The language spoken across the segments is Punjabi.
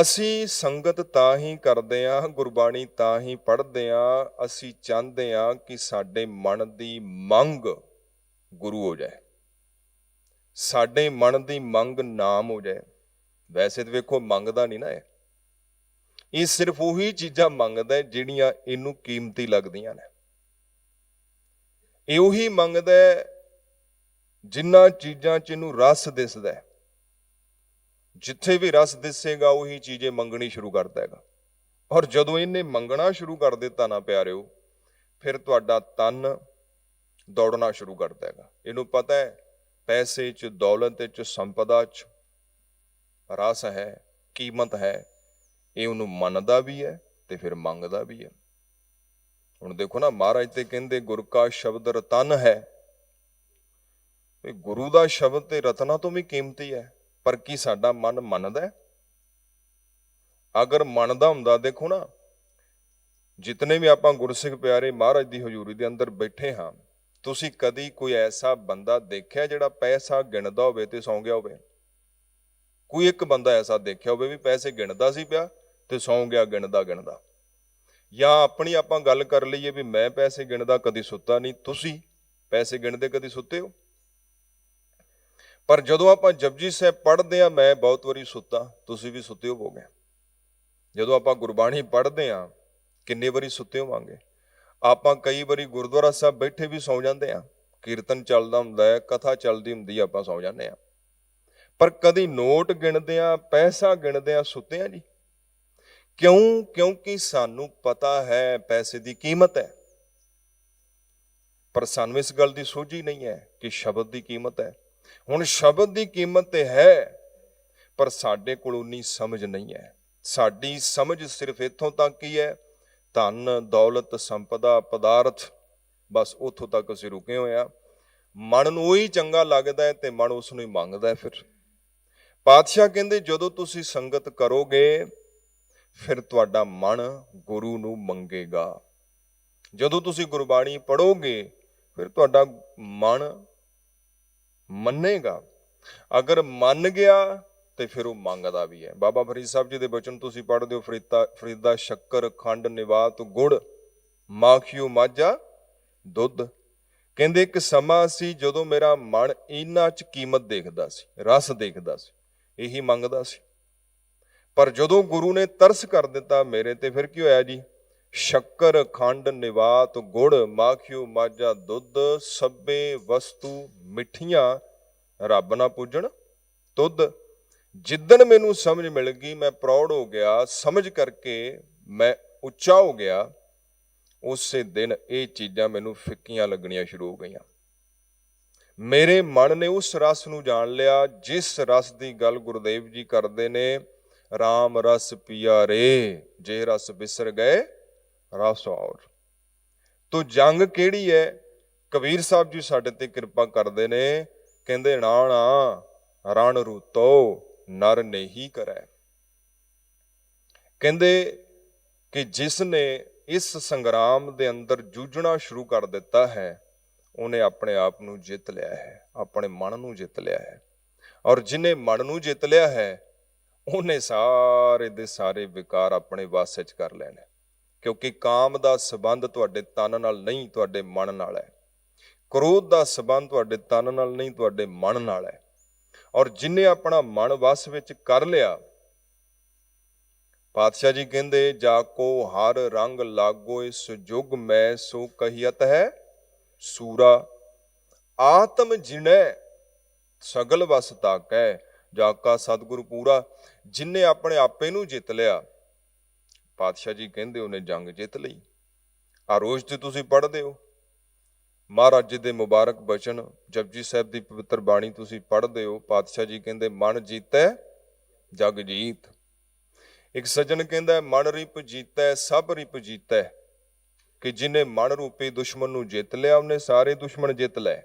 ਅਸੀਂ ਸੰਗਤ ਤਾਂ ਹੀ ਕਰਦੇ ਆਂ, ਗੁਰਬਾਣੀ ਤਾਂ ਹੀ ਪੜ੍ਹਦੇ ਆਂ, ਅਸੀਂ ਚਾਹੁੰਦੇ ਆਂ ਕਿ ਸਾਡੇ ਮਨ ਦੀ ਮੰਗ ਗੁਰੂ ਹੋ ਜਾਏ। ਸਾਡੇ ਮਨ ਦੀ ਮੰਗ ਨਾਮ ਹੋ ਜਾਏ। ਵੈਸੇ ਤਾਂ ਵੇਖੋ ਮੰਗਦਾ ਨਹੀਂ ਨਾ ਇਹ। ਇਹ ਸਿਰਫ ਉਹੀ ਚੀਜ਼ਾਂ ਮੰਗਦਾ ਜਿਹੜੀਆਂ ਇਹਨੂੰ ਕੀਮਤੀ ਲੱਗਦੀਆਂ ਨੇ। ਇਹ ਉਹੀ ਮੰਗਦਾ ਹੈ ਜਿੰਨਾ ਚੀਜ਼ਾਂ 'ਚ ਇਹਨੂੰ ਰਸ ਦਿਸਦਾ ਜਿੱਥੇ ਵੀ ਰਸ ਦਿਸੇਗਾ, ਉਹੀ ਚੀਜ਼ੇ ਮੰਗਣੀ ਸ਼ੁਰੂ ਕਰਦਾ ਹੈਗਾ ਔਰ ਜਦੋਂ ਇਹਨੇ ਮੰਗਣਾ ਸ਼ੁਰੂ ਕਰ ਦਿੱਤਾ ਨਾ ਪਿਆਰਿਓ, ਫਿਰ ਤੁਹਾਡਾ ਤਨ ਦੌੜਨਾ ਸ਼ੁਰੂ ਕਰਦਾ ਹੈਗਾ ਇਹਨੂੰ ਪਤਾ ਹੈ, ਪੈਸੇ 'ਚ, ਦੌਲਤ 'ਚ, ਸੰਪਦਾ 'ਚ ਰਸ ਹੈ, ਕੀਮਤ ਹੈ, ਇਹ ਉਹਨੂੰ ਮੰਨਦਾ ਵੀ ਹੈ ਤੇ ਫਿਰ ਮੰਗਦਾ ਵੀ ਹੈ। ਹੁਣ ਦੇਖੋ ਨਾ, ਮਹਾਰਾਜ ਤੇ ਕਹਿੰਦੇ, ਗੁਰ ਕਾ ਸ਼ਬਦ ਰਤਨ ਹੈ। ਇਹ ਗੁਰੂ ਦਾ ਸ਼ਬਦ ਤੇ ਰਤਨਾ ਤੋਂ ਵੀ ਕੀਮਤੀ ਹੈ। ਪਰ ਕੀ ਸਾਡਾ ਮਨ ਮੰਨਦਾ ਅਗਰ ਮੰਨਦਾ ਹੁੰਦਾ, ਦੇਖੋ ਨਾ, ਜਿਤਨੇ ਵੀ ਆਪਾਂ ਗੁਰਸਿੱਖ ਪਿਆਰੇ ਮਹਾਰਾਜ ਦੀ ਹਜ਼ੂਰੀ ਦੇ ਅੰਦਰ ਬੈਠੇ ਹਾਂ, ਤੁਸੀਂ ਕਦੀ ਕੋਈ ਐਸਾ ਬੰਦਾ ਦੇਖਿਆ ਜਿਹੜਾ ਪੈਸਾ ਗਿਣਦਾ ਹੋਵੇ ਤੇ ਸੌਂ ਗਿਆ ਹੋਵੇ? ਕੋਈ ਇੱਕ ਬੰਦਾ ਐਸਾ ਦੇਖਿਆ ਹੋਵੇ ਵੀ ਪੈਸੇ ਗਿਣਦਾ ਸੀ ਪਿਆ ਤੇ ਸੌਂ ਗਿਆ ਗਿਣਦਾ ਗਿਣਦਾ? ਜਾਂ ਆਪਣੀ ਆਪਾਂ ਗੱਲ ਕਰ ਲਈਏ ਵੀ ਮੈਂ ਪੈਸੇ ਗਿਣਦਾ ਕਦੀ ਸੁੱਤਾ ਨਹੀਂ, ਤੁਸੀਂ ਪੈਸੇ ਗਿਣਦੇ ਕਦੀ ਸੁੱਤੇ ਹੋ? ਪਰ ਜਦੋਂ ਆਪਾਂ ਜਪਜੀ ਸਾਹਿਬ ਪੜ੍ਹਦੇ ਆ ਮੈਂ ਬਹੁਤ ਵਾਰੀ ਸੁੱਤਾ, ਤੁਸੀਂ ਵੀ ਸੁੱਤੇ ਹੋਵੋਗੇ। ਜਦੋਂ ਆਪਾਂ ਗੁਰਬਾਣੀ ਪੜ੍ਹਦੇ ਆ ਕਿੰਨੇ ਵਾਰੀ ਸੁੱਤੇ ਹੋਵਾਂਗੇ। ਆਪਾਂ ਕਈ ਵਾਰੀ ਗੁਰਦੁਆਰਾ ਸਾਹਿਬ ਬੈਠੇ ਵੀ ਸੌ ਜਾਂਦੇ ਆ ਕੀਰਤਨ ਚੱਲਦਾ ਹੁੰਦਾ ਹੈ, ਕਥਾ ਚੱਲਦੀ ਹੁੰਦੀ ਆਪਾਂ ਸੌ ਜਾਂਦੇ ਆ ਪਰ ਕਦੀ ਨੋਟ ਗਿਣਦੇ ਆ ਪੈਸਾ ਗਿਣਦੇ ਆ ਸੁੱਤੇ ਆ ਜੀ। ਕਿਉਂ? ਕਿਉਂਕਿ ਸਾਨੂੰ ਪਤਾ ਹੈ, ਪੈਸੇ ਦੀ ਕੀਮਤ ਹੈ। ਪਰ ਸਾਨੂੰ ਇਸ ਗੱਲ ਦੀ ਸੋਝੀ ਨਹੀਂ ਹੈ ਕਿ ਸ਼ਬਦ ਦੀ ਕੀਮਤ ਹੈ। ਹੁਣ ਸ਼ਬਦ ਦੀ ਕੀਮਤ ਤੇ ਹੈ, ਪਰ ਸਾਡੇ ਕੋਲ ਉਨੀ ਸਮਝ ਨਹੀਂ ਹੈ। ਸਾਡੀ ਸਮਝ ਸਿਰਫ ਇੱਥੋਂ ਤੱਕ ਹੀ ਹੈ, ਧਨ, ਦੌਲਤ, ਸੰਪਦਾ, ਪਦਾਰਥ, ਬਸ ਉੱਥੋਂ ਤੱਕ ਅਸੀਂ ਰੁਕੇ ਹੋਏ ਆ ਮਨ ਨੂੰ ਉਹੀ ਚੰਗਾ ਲੱਗਦਾ ਹੈ ਤੇ ਮਨ ਉਸ ਨੂੰ ਹੀ ਮੰਗਦਾ ਹੈ ਫਿਰ। ਪਾਤਸ਼ਾਹ ਕਹਿੰਦੇ, ਜਦੋਂ ਤੁਸੀਂ ਸੰਗਤ ਕਰੋਗੇ, ਫਿਰ ਤੁਹਾਡਾ ਮਨ ਗੁਰੂ ਨੂੰ ਮੰਗੇਗਾ। ਜਦੋਂ ਤੁਸੀਂ ਗੁਰਬਾਣੀ ਪੜੋਗੇ ਫਿਰ ਤੁਹਾਡਾ ਮਨ ਮੰਨੇਗਾ। ਅਗਰ ਮੰਨ ਗਿਆ ਤੇ ਫਿਰ ਉਹ ਮੰਗਦਾ ਵੀ ਹੈ। ਬਾਬਾ ਫਰੀਦ ਸਾਹਿਬ ਜੀ ਦੇ ਬਚਨ ਤੁਸੀਂ ਪੜ੍ਹਦੇ ਹੋ ਫਰੀਦਾ ਫਰੀਦਾ ਸ਼ੱਕਰ, ਖੰਡ, ਨਿਵਾਤ, ਗੁੜ, ਮਾਖਿਓ ਮਾਝਾ, ਦੁੱਧ। ਕਹਿੰਦੇ ਇੱਕ ਸਮਾਂ ਸੀ ਜਦੋਂ ਮੇਰਾ ਮਨ ਇਹਨਾਂ 'ਚ ਕੀਮਤ ਦੇਖਦਾ ਸੀ, ਰਸ ਦੇਖਦਾ ਸੀ, ਇਹੀ ਮੰਗਦਾ ਸੀ। ਪਰ ਜਦੋਂ ਗੁਰੂ ਨੇ ਤਰਸ ਕਰ ਦਿੱਤਾ ਮੇਰੇ ਤੇ ਫਿਰ ਕੀ ਹੋਇਆ ਜੀ? ਸ਼ੱਕਰ, ਖੰਡ, ਨਿਵਾਤ, ਗੁੜ, ਮਾਖਿਓ, ਮਾਝਾ, ਦੁੱਧ ਸਭੇ ਵਸਤੂ ਮਿੱਠੀਆਂ, ਰੱਬ ਨਾ ਪੂਜਣ, ਤੁਧ। ਜਿੱਦਣ ਮੈਨੂੰ ਸਮਝ ਮਿਲ ਗਈ, ਮੈਂ ਪ੍ਰੌੜ ਹੋ ਗਿਆ, ਸਮਝ ਕਰਕੇ ਮੈਂ ਉੱਚਾ ਹੋ ਗਿਆ, ਉਸੇ ਦਿਨ ਇਹ ਚੀਜ਼ਾਂ ਮੈਨੂੰ ਫਿੱਕੀਆਂ ਲੱਗਣੀਆਂ ਸ਼ੁਰੂ ਹੋ ਗਈਆਂ। ਮੇਰੇ ਮਨ ਨੇ ਉਸ ਰਸ ਨੂੰ ਜਾਣ ਲਿਆ, ਜਿਸ ਰਸ ਦੀ ਗੱਲ ਗੁਰਦੇਵ ਜੀ ਕਰਦੇ ਨੇ RAM ਰਸ ਪੀਆ ਰੇ, ਜੇ ਰਸ ਵਿਸਰ ਗਏ ਰਸ ਔਰ ਤੋ ਜੰਗ ਕਿਹੜੀ ਹੈ ਕਬੀਰ ਸਾਹਿਬ ਜੀ ਸਾਡੇ ਤੇ ਕਿਰਪਾ ਕਰਦੇ ਨੇ, ਕਹਿੰਦੇ ਨਾ ਨਾ ਰਣ ਰੂਤੋ, ਨਰ ਨਹੀਂ ਕਰੈ। ਕਹਿੰਦੇ ਕਿ ਜਿਸ ਨੇ ਇਸ ਸੰਗਰਾਮ ਦੇ ਅੰਦਰ ਜੂਝਣਾ ਸ਼ੁਰੂ ਕਰ ਦਿੱਤਾ ਹੈ, ਉਹਨੇ ਆਪਣੇ ਆਪ ਨੂੰ ਜਿੱਤ ਲਿਆ ਹੈ, ਆਪਣੇ ਮਨ ਨੂੰ ਜਿੱਤ ਲਿਆ ਹੈ। ਔਰ ਜਿਨੇ ਮਨ ਨੂੰ ਜਿੱਤ ਲਿਆ ਹੈ, ਉਹਨੇ ਸਾਰੇ ਦੇ ਸਾਰੇ ਵਿਕਾਰ ਆਪਣੇ ਵਾਸ 'ਚ ਕਰ ਲੈਣੇ। ਕਿਉਂਕਿ ਕਾਮ ਦਾ ਸਬੰਧ ਤੁਹਾਡੇ ਤਨ ਨਾਲ ਨਹੀਂ, ਤੁਹਾਡੇ ਮਨ ਨਾਲ ਹੈ। ਕ੍ਰੋਧ ਦਾ ਸਬੰਧ ਤੁਹਾਡੇ ਤਨ ਨਾਲ ਨਹੀਂ, ਤੁਹਾਡੇ ਮਨ ਨਾਲ ਹੈ। ਔਰ ਜਿਨੇ ਆਪਣਾ ਮਨ ਵਸ ਵਿੱਚ ਕਰ ਲਿਆ, ਪਾਤਸ਼ਾਹ ਜੀ ਕਹਿੰਦੇ, ਜਾ ਕੋ ਹਰ ਰੰਗ ਲਾਗੋਏ ਇਸ ਮੈਂ, ਸੋ ਕਹੀਤ ਹੈ ਸੂਰਾ। ਆਤਮ ਜਿਣੈ, ਸਗਲ ਵਸ ਤਾਕੈ ਜਾ ਕਾ ਸਤਿਗੁਰੂ ਪੂਰਾ। ਜਿਨੇ ਆਪਣੇ ਆਪੇ ਨੂੰ ਜਿੱਤ ਲਿਆ ਪਾਤਸ਼ਾਹ ਜੀ ਕਹਿੰਦੇ ਉਹਨੇ ਜੰਗ ਜਿੱਤ ਲਈ। ਆ ਰੋਜ਼ ਤੇ ਤੁਸੀਂ ਪੜ੍ਹਦੇ ਹੋ। ਮਹਾਰਾਜ ਜੀ ਦੇ ਮੁਬਾਰਕ ਬਚਨ ਜਪਜੀ ਸਾਹਿਬ ਦੀ ਪਵਿੱਤਰ ਬਾਣੀ ਤੁਸੀਂ ਪੜ੍ਹਦੇ ਹੋ। ਪਾਤਸ਼ਾਹ ਜੀ ਕਹਿੰਦੇ, ਮਨ ਜੀਤੈ, ਜਗ ਜੀਤ। ਇੱਕ ਸੱਜਣ ਕਹਿੰਦਾ, ਮਨ ਰਿਪ ਜੀਤੈ, ਸਭ ਰਿਪ ਜੀਤੈ। ਕਿ ਜਿਨੇ ਮਨ ਰੂਪੀ ਦੁਸ਼ਮਣ ਨੂੰ ਜਿੱਤ ਲਿਆ, ਉਹਨੇ ਸਾਰੇ ਦੁਸ਼ਮਣ ਜਿੱਤ ਲਏ।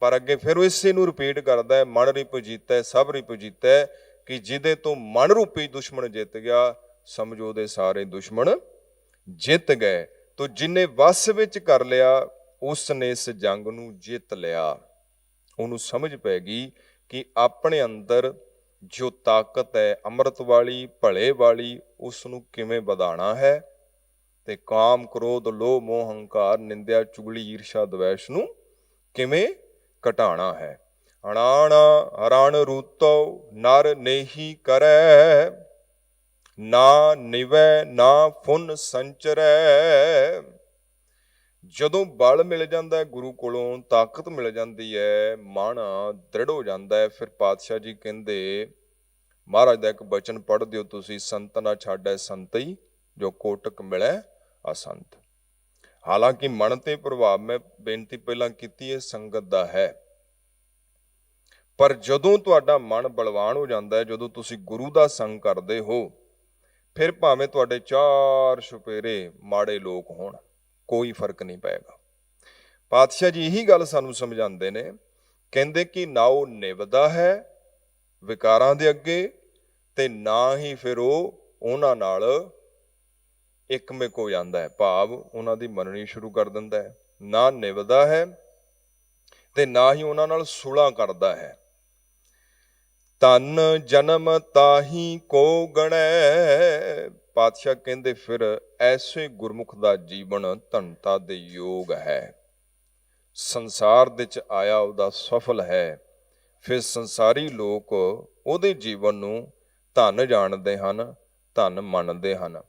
ਪਰ ਅੱਗੇ ਫਿਰ ਉਹ ਇਸੇ ਨੂੰ ਰਿਪੀਟ ਕਰਦਾ ਹੈ, ਮਨ ਰਿਪ ਜੀਤੈ, ਸਭ ਰਿਪ ਜੀਤੈ। ਕਿ ਜਿਹਦੇ ਤੋਂ ਮਨ ਰੂਪੀ ਦੁਸ਼ਮਣ ਜਿੱਤ ਗਿਆ ਸਮਝੋ ਦੇ ਸਾਰੇ ਦੁਸ਼ਮਣ, ਜਿੱਤ ਗਏ। ਤੋ ਜਿਨੇ ਵਸ ਵਿੱਚ ਕਰ ਲਿਆ ਉਸ ਨੇ ਇਸ ਜੰਗ ਨੂੰ ਜਿੱਤ ਲਿਆ। ਉਹਨੂੰ ਸਮਝ ਪੈ ਗਈ ਕਿ ਆਪਣੇ ਅੰਦਰ ਜੋ ਤਾਕਤ ਹੈ, ਅੰਮ੍ਰਿਤ ਵਾਲੀ, ਭਲੇ ਵਾਲੀ ਉਸ ਨੂੰ ਕਿਵੇਂ ਵਧਾਣਾ ਹੈ? ਤੇ ਕਾਮ, ਕ੍ਰੋਧ, ਲੋਭ, ਮੋਹ, ਹੰਕਾਰ, ਨਿੰਦਿਆ, ਚੁਗਲੀ, ਈਰਸ਼ਾ, ਦਵੈਸ਼ ਨੂੰ ਕਿਵੇਂ ਘਟਾਣਾ ਹੈ? ਅਣਾਣਾ ਹਰਣ ਰੂਤੋ, ਨਰ ਨੇਹੀ ਕਰੈ। ਨਾ ਨਿਵੈ, ਨਾ ਫੁਨ ਸੰਚਰੈ। ਜਦੋਂ ਬਲ ਮਿਲ ਜਾਂਦਾ ਹੈ ਗੁਰੂ ਕੋਲੋਂ, ਤਾਕਤ ਮਿਲ ਜਾਂਦੀ ਹੈ ਮਨ ਦ੍ਰਿੜ ਹੋ ਜਾਂਦਾ ਹੈ। ਫਿਰ ਪਾਤਸ਼ਾਹ ਜੀ ਕਹਿੰਦੇ, ਮਹਾਰਾਜ ਦਾ ਇੱਕ ਬਚਨ ਪੜ੍ਹ ਦਿਓ ਤੁਸੀਂ, ਸੰਤ ਨਾ ਛਾੜੈ ਸੰਤਈ ਜੋ ਕੋਟਕ ਮਿਲੈ ਅਸੰਤ ਹਾਲਾਂਕਿ ਮਨ ਤੇ ਪ੍ਰਭਾਵ, ਮੈਂ ਬੇਨਤੀ ਪਹਿਲਾਂ ਕੀਤੀ ਹੈ, ਸੰਗਤ ਦਾ ਹੈ। ਪਰ ਜਦੋਂ ਤੁਹਾਡਾ ਮਨ ਬਲਵਾਨ ਹੋ ਜਾਂਦਾ ਹੈ, ਜਦੋਂ ਤੁਸੀਂ ਗੁਰੂ ਦਾ ਸੰਗ ਕਰਦੇ ਹੋ ਫਿਰ ਭਾਵੇਂ ਤੁਹਾਡੇ ਚਾਰ ਛੁਪੇਰੇ ਮਾੜੇ ਲੋਕ ਹੋਣ, ਕੋਈ ਫ਼ਰਕ ਨਹੀਂ ਪਏਗਾ। ਪਾਤਸ਼ਾਹ ਜੀ ਇਹੀ ਗੱਲ ਸਾਨੂੰ ਸਮਝਾਉਂਦੇ ਨੇ, ਕਹਿੰਦੇ ਕਿ ਨਾ ਉਹ ਨਿਵਦਾ ਹੈ ਵਿਕਾਰਾਂ ਦੇ ਅੱਗੇ ਤੇ ਨਾ ਹੀ ਫਿਰ ਉਹ ਉਹਨਾਂ ਨਾਲ ਇੱਕਮਿਕ ਹੋ ਜਾਂਦਾ ਹੈ। ਭਾਵ ਉਹਨਾਂ ਦੀ ਮੰਨਣੀ ਸ਼ੁਰੂ ਕਰ ਦਿੰਦਾ ਹੈ। ਨਾ ਨਿਵਦਾ ਹੈ ਤੇ ਨਾ ਹੀ ਉਹਨਾਂ ਨਾਲ ਸੁਲਾ ਕਰਦਾ ਹੈ। ਧਨ ਜਨਮ ਤਾਹੀ ਕੋ ਗਣੈ। ਪਾਤਸ਼ਾਹ ਕਹਿੰਦੇ ਫਿਰ ਐਸੇ ਗੁਰਮੁਖ ਦਾ ਜੀਵਨ ਧਨਤਾ ਦੇ ਯੋਗ ਹੈ। ਸੰਸਾਰ ਦੇ ਚ ਆਇਆ ਉਹਦਾ ਸਫਲ ਹੈ। ਫਿਰ ਸੰਸਾਰੀ ਲੋਕ ਉਹਦੇ ਜੀਵਨ ਨੂੰ ਧਨ ਜਾਣਦੇ ਹਨ, ਧਨ ਮੰਨਦੇ ਹਨ।